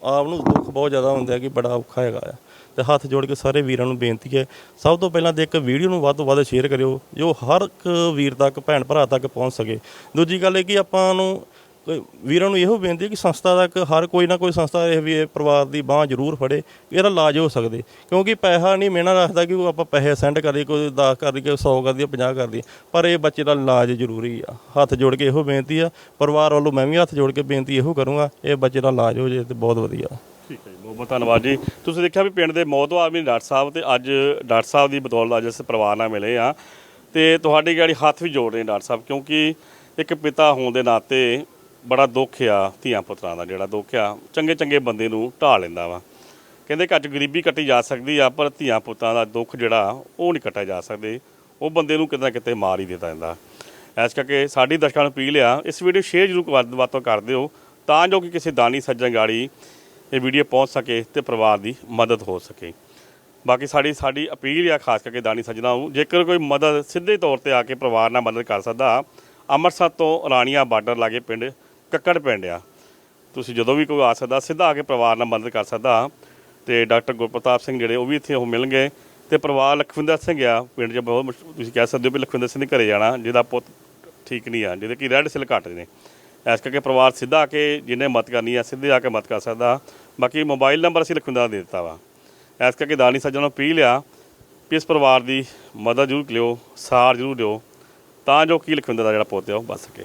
ਆਪ ਨੂੰ ਦੁੱਖ ਬਹੁਤ ਜ਼ਿਆਦਾ ਹੁੰਦਾ ਹੈ ਕਿ ਬੜਾ ਔਖਾ ਹੈਗਾ ਆ। ਤੇ ਹੱਥ ਜੋੜ ਕੇ ਸਾਰੇ ਵੀਰਾਂ ਨੂੰ ਬੇਨਤੀ ਹੈ, ਸਭ ਤੋਂ ਪਹਿਲਾਂ ਤੇ ਇੱਕ ਵੀਡੀਓ ਨੂੰ ਵੱਧ ਤੋਂ ਵੱਧ ਸ਼ੇਅਰ ਕਰਿਓ, ਜੋ ਹਰ ਇੱਕ ਵੀਰ ਤੱਕ, ਭੈਣ ਭਰਾ ਤੱਕ ਪਹੁੰਚ ਸਕੇ। ਦੂਜੀ ਗੱਲ ਇਹ ਕਿ ਆਪਾਂ ਨੂੰ ਵੀਰਾਂ ਨੂੰ ਇਹੋ ਬੇਨਤੀ ਹੈ ਕਿ ਸੰਸਥਾ ਤੱਕ ਹਰ ਕੋਈ ਨਾ ਕੋਈ ਸੰਸਥਾ ਇਹ ਵੀ ਇਹ ਪਰਿਵਾਰ ਦੀ ਬਾਹ ਜ਼ਰੂਰ ਫੜੇ ਇਹਦਾ ਇਲਾਜ ਹੋ ਸਕਦੇ। ਕਿਉਂਕਿ ਪੈਸਾ ਨਹੀਂ ਮਿਹਣਾ ਰੱਖਦਾ ਕਿ ਉਹ ਆਪਾਂ ਪੈਸੇ ਸੈਂਡ ਕਰੀਏ, ਕੋਈ 10 ਕਰ ਦਈਏ 100 ਕਰ ਦਈਏ 50 ਕਰ ਦਈਏ। ਪਰ ਇਹ ਬੱਚੇ ਦਾ ਇਲਾਜ ਜ਼ਰੂਰੀ ਆ। ਹੱਥ ਜੋੜ ਕੇ ਇਹੋ ਬੇਨਤੀ ਆ। ਪਰਿਵਾਰ ਵੱਲੋਂ ਮੈਂ ਵੀ ਹੱਥ ਜੋੜ ਕੇ ਬੇਨਤੀ ਇਹੋ ਕਰੂੰਗਾ, ਇਹ ਬੱਚੇ ਦਾ ਇਲਾਜ ਹੋ ਜੇ ਤੇ ਬਹੁਤ ਵਧੀਆ। ਠੀਕ ਹੈ ਜੀ, ਬਹੁਤ ਬਹੁਤ ਧੰਨਵਾਦ ਜੀ। ਤੁਸੀਂ ਦੇਖਿਆ ਵੀ ਪਿੰਡ ਦੇ ਮੌਤਵਾ ਆਦਮੀ ਡਾਕਟਰ ਸਾਹਿਬ ਤੇ ਅੱਜ ਡਾਕਟਰ ਸਾਹਿਬ ਦੀ ਬਦੌਲਤ ਅੱਜ ਅਸੀਂ ਪਰਿਵਾਰ ਨਾਲ ਮਿਲੇ ਆ। ਤੇ ਤੁਹਾਡੀ ਗਾੜੀ ਹੱਥ ਵੀ ਜੋੜ ਰਹੇ ਡਾਕਟਰ ਸਾਹਿਬ, ਕਿਉਂਕਿ ਇੱਕ ਪਿਤਾ ਹੋਣ ਦੇ ਨਾਤੇ ਬੜਾ ਦੁੱਖ ਆ ਧੀਆਂ ਪੁੱਤਰਾਂ ਦਾ ਜਿਹੜਾ ਦੁੱਖ ਆ। ਚੰਗੇ ਚੰਗੇ ਬੰਦੇ ਨੂੰ ਢਾਹ ਲੈਂਦਾ ਵਾ। ਕਹਿੰਦੇ ਘੱਟ ਗਰੀਬੀ ਕੱਟੀ ਜਾ ਸਕਦੀ ਆ, ਪਰ ਧੀਆਂ ਪੁੱਤਾਂ ਦਾ ਦੁੱਖ ਜਿਹੜਾ ਉਹ ਨਹੀਂ ਕੱਟਿਆ ਜਾ ਸਕਦੇ। ਉਹ ਬੰਦੇ ਨੂੰ ਕਿਤੇ ਨਾ ਕਿਤੇ ਮਾਰ ਹੀ ਦਿੱਤਾ ਜਾਂਦਾ। ਇਸ ਕਰਕੇ ਸਾਡੀ ਦਰਸ਼ਕਾਂ ਨੂੰ ਅਪੀਲ ਆ, ਇਸ ਵੀਡੀਓ ਸ਼ੇਅਰ ਜ਼ਰੂਰ ਵੱਧ ਵੱਧ ਤੋਂ ਕਰ ਦਿਓ, ਤਾਂ ਜੋ ਕਿ ਕਿਸੇ ਦਾਨੀ ਸੱਜਣ ਗਾੜੀ ਇਹ ਵੀਡੀਓ ਪਹੁੰਚ ਸਕੇ ਤੇ ਪਰਿਵਾਰ ਦੀ ਮਦਦ ਹੋ ਸਕੇ। ਬਾਕੀ ਸਾਡੀ ਸਾਡੀ ਅਪੀਲ ਆ, ਖਾਸ ਕਰਕੇ ਦਾਨੀ ਸੱਜਣਾ ਨੂੰ, ਜੇਕਰ ਕੋਈ ਮਦਦ ਸਿੱਧੇ ਤੌਰ ਤੇ ਆ ਕੇ ਪਰਿਵਾਰ ਨਾਲ ਮਦਦ ਕਰ ਸਕਦਾ, ਅੰਮ੍ਰਿਤਸਰ ਤੋਂ ਰਾਣੀਆਂ ਬਾਰਡਰ ਲਾਗੇ ਪਿੰਡ ਕੱਕੜ ਪਿੰਡ ਆ। ਤੁਸੀਂ ਜਦੋਂ ਵੀ ਕੋਈ ਆ ਸਕਦਾ, ਸਿੱਧਾ ਆ ਕੇ ਪਰਿਵਾਰ ਨਾਲ ਮਦਦ ਕਰ ਸਕਦਾ। ਤੇ ਡਾਕਟਰ ਗੁਰਪ੍ਰਤਾਪ ਸਿੰਘ ਜਿਹੜੇ, ਉਹ ਵੀ ਇੱਥੇ ਉਹ ਮਿਲਣਗੇ। ਤੇ ਪਰਿਵਾਰ ਲਖਵਿੰਦਰ ਸਿੰਘ ਆ, ਪਿੰਡ 'ਚ ਬਹੁਤ ਮੁਸ਼- ਤੁਸੀਂ ਕਹਿ ਸਕਦੇ ਹੋ ਵੀ ਲਖਵਿੰਦਰ ਸਿੰਘ ਦੇ ਘਰੇ ਜਾਣਾ, ਜਿਹਦਾ ਪੁੱਤ ਠੀਕ ਨਹੀਂ ਆ, ਜਿਹਦੇ ਕਿ ਰੈੱਡ ਸੈੱਲ ਘੱਟ ਨੇ। ਇਸ ਕਰਕੇ ਪਰਿਵਾਰ ਸਿੱਧਾ ਆ ਕੇ ਜਿਹਨੇ ਮਦਦ ਕਰਨੀ ਆ, ਸਿੱਧੇ ਆ ਕੇ ਮਦਦ ਕਰ ਸਕਦਾ। ਬਾਕੀ ਮੋਬਾਈਲ ਨੰਬਰ ਅਸੀਂ ਲਖਵਿੰਦਰ ਦਾ ਦੇ ਦਿੱਤਾ ਵਾ। ਇਸ ਕਰਕੇ ਦਾਨੀ ਸੱਜਣ ਨੂੰ ਅਪੀਲ ਆ ਵੀ ਇਸ ਪਰਿਵਾਰ ਦੀ ਮਦਦ ਜ਼ਰੂਰ ਲਿਓ ਸਾਰ ਜ਼ਰੂਰ ਦਿਓ। ਤਾਂ ਜੋ ਕਿ ਲਖਵਿੰਦਰ ਦਾ ਜਿਹੜਾ ਪੁੱਤ ਆ, ਉਹ ਬਚ ਸਕੇ।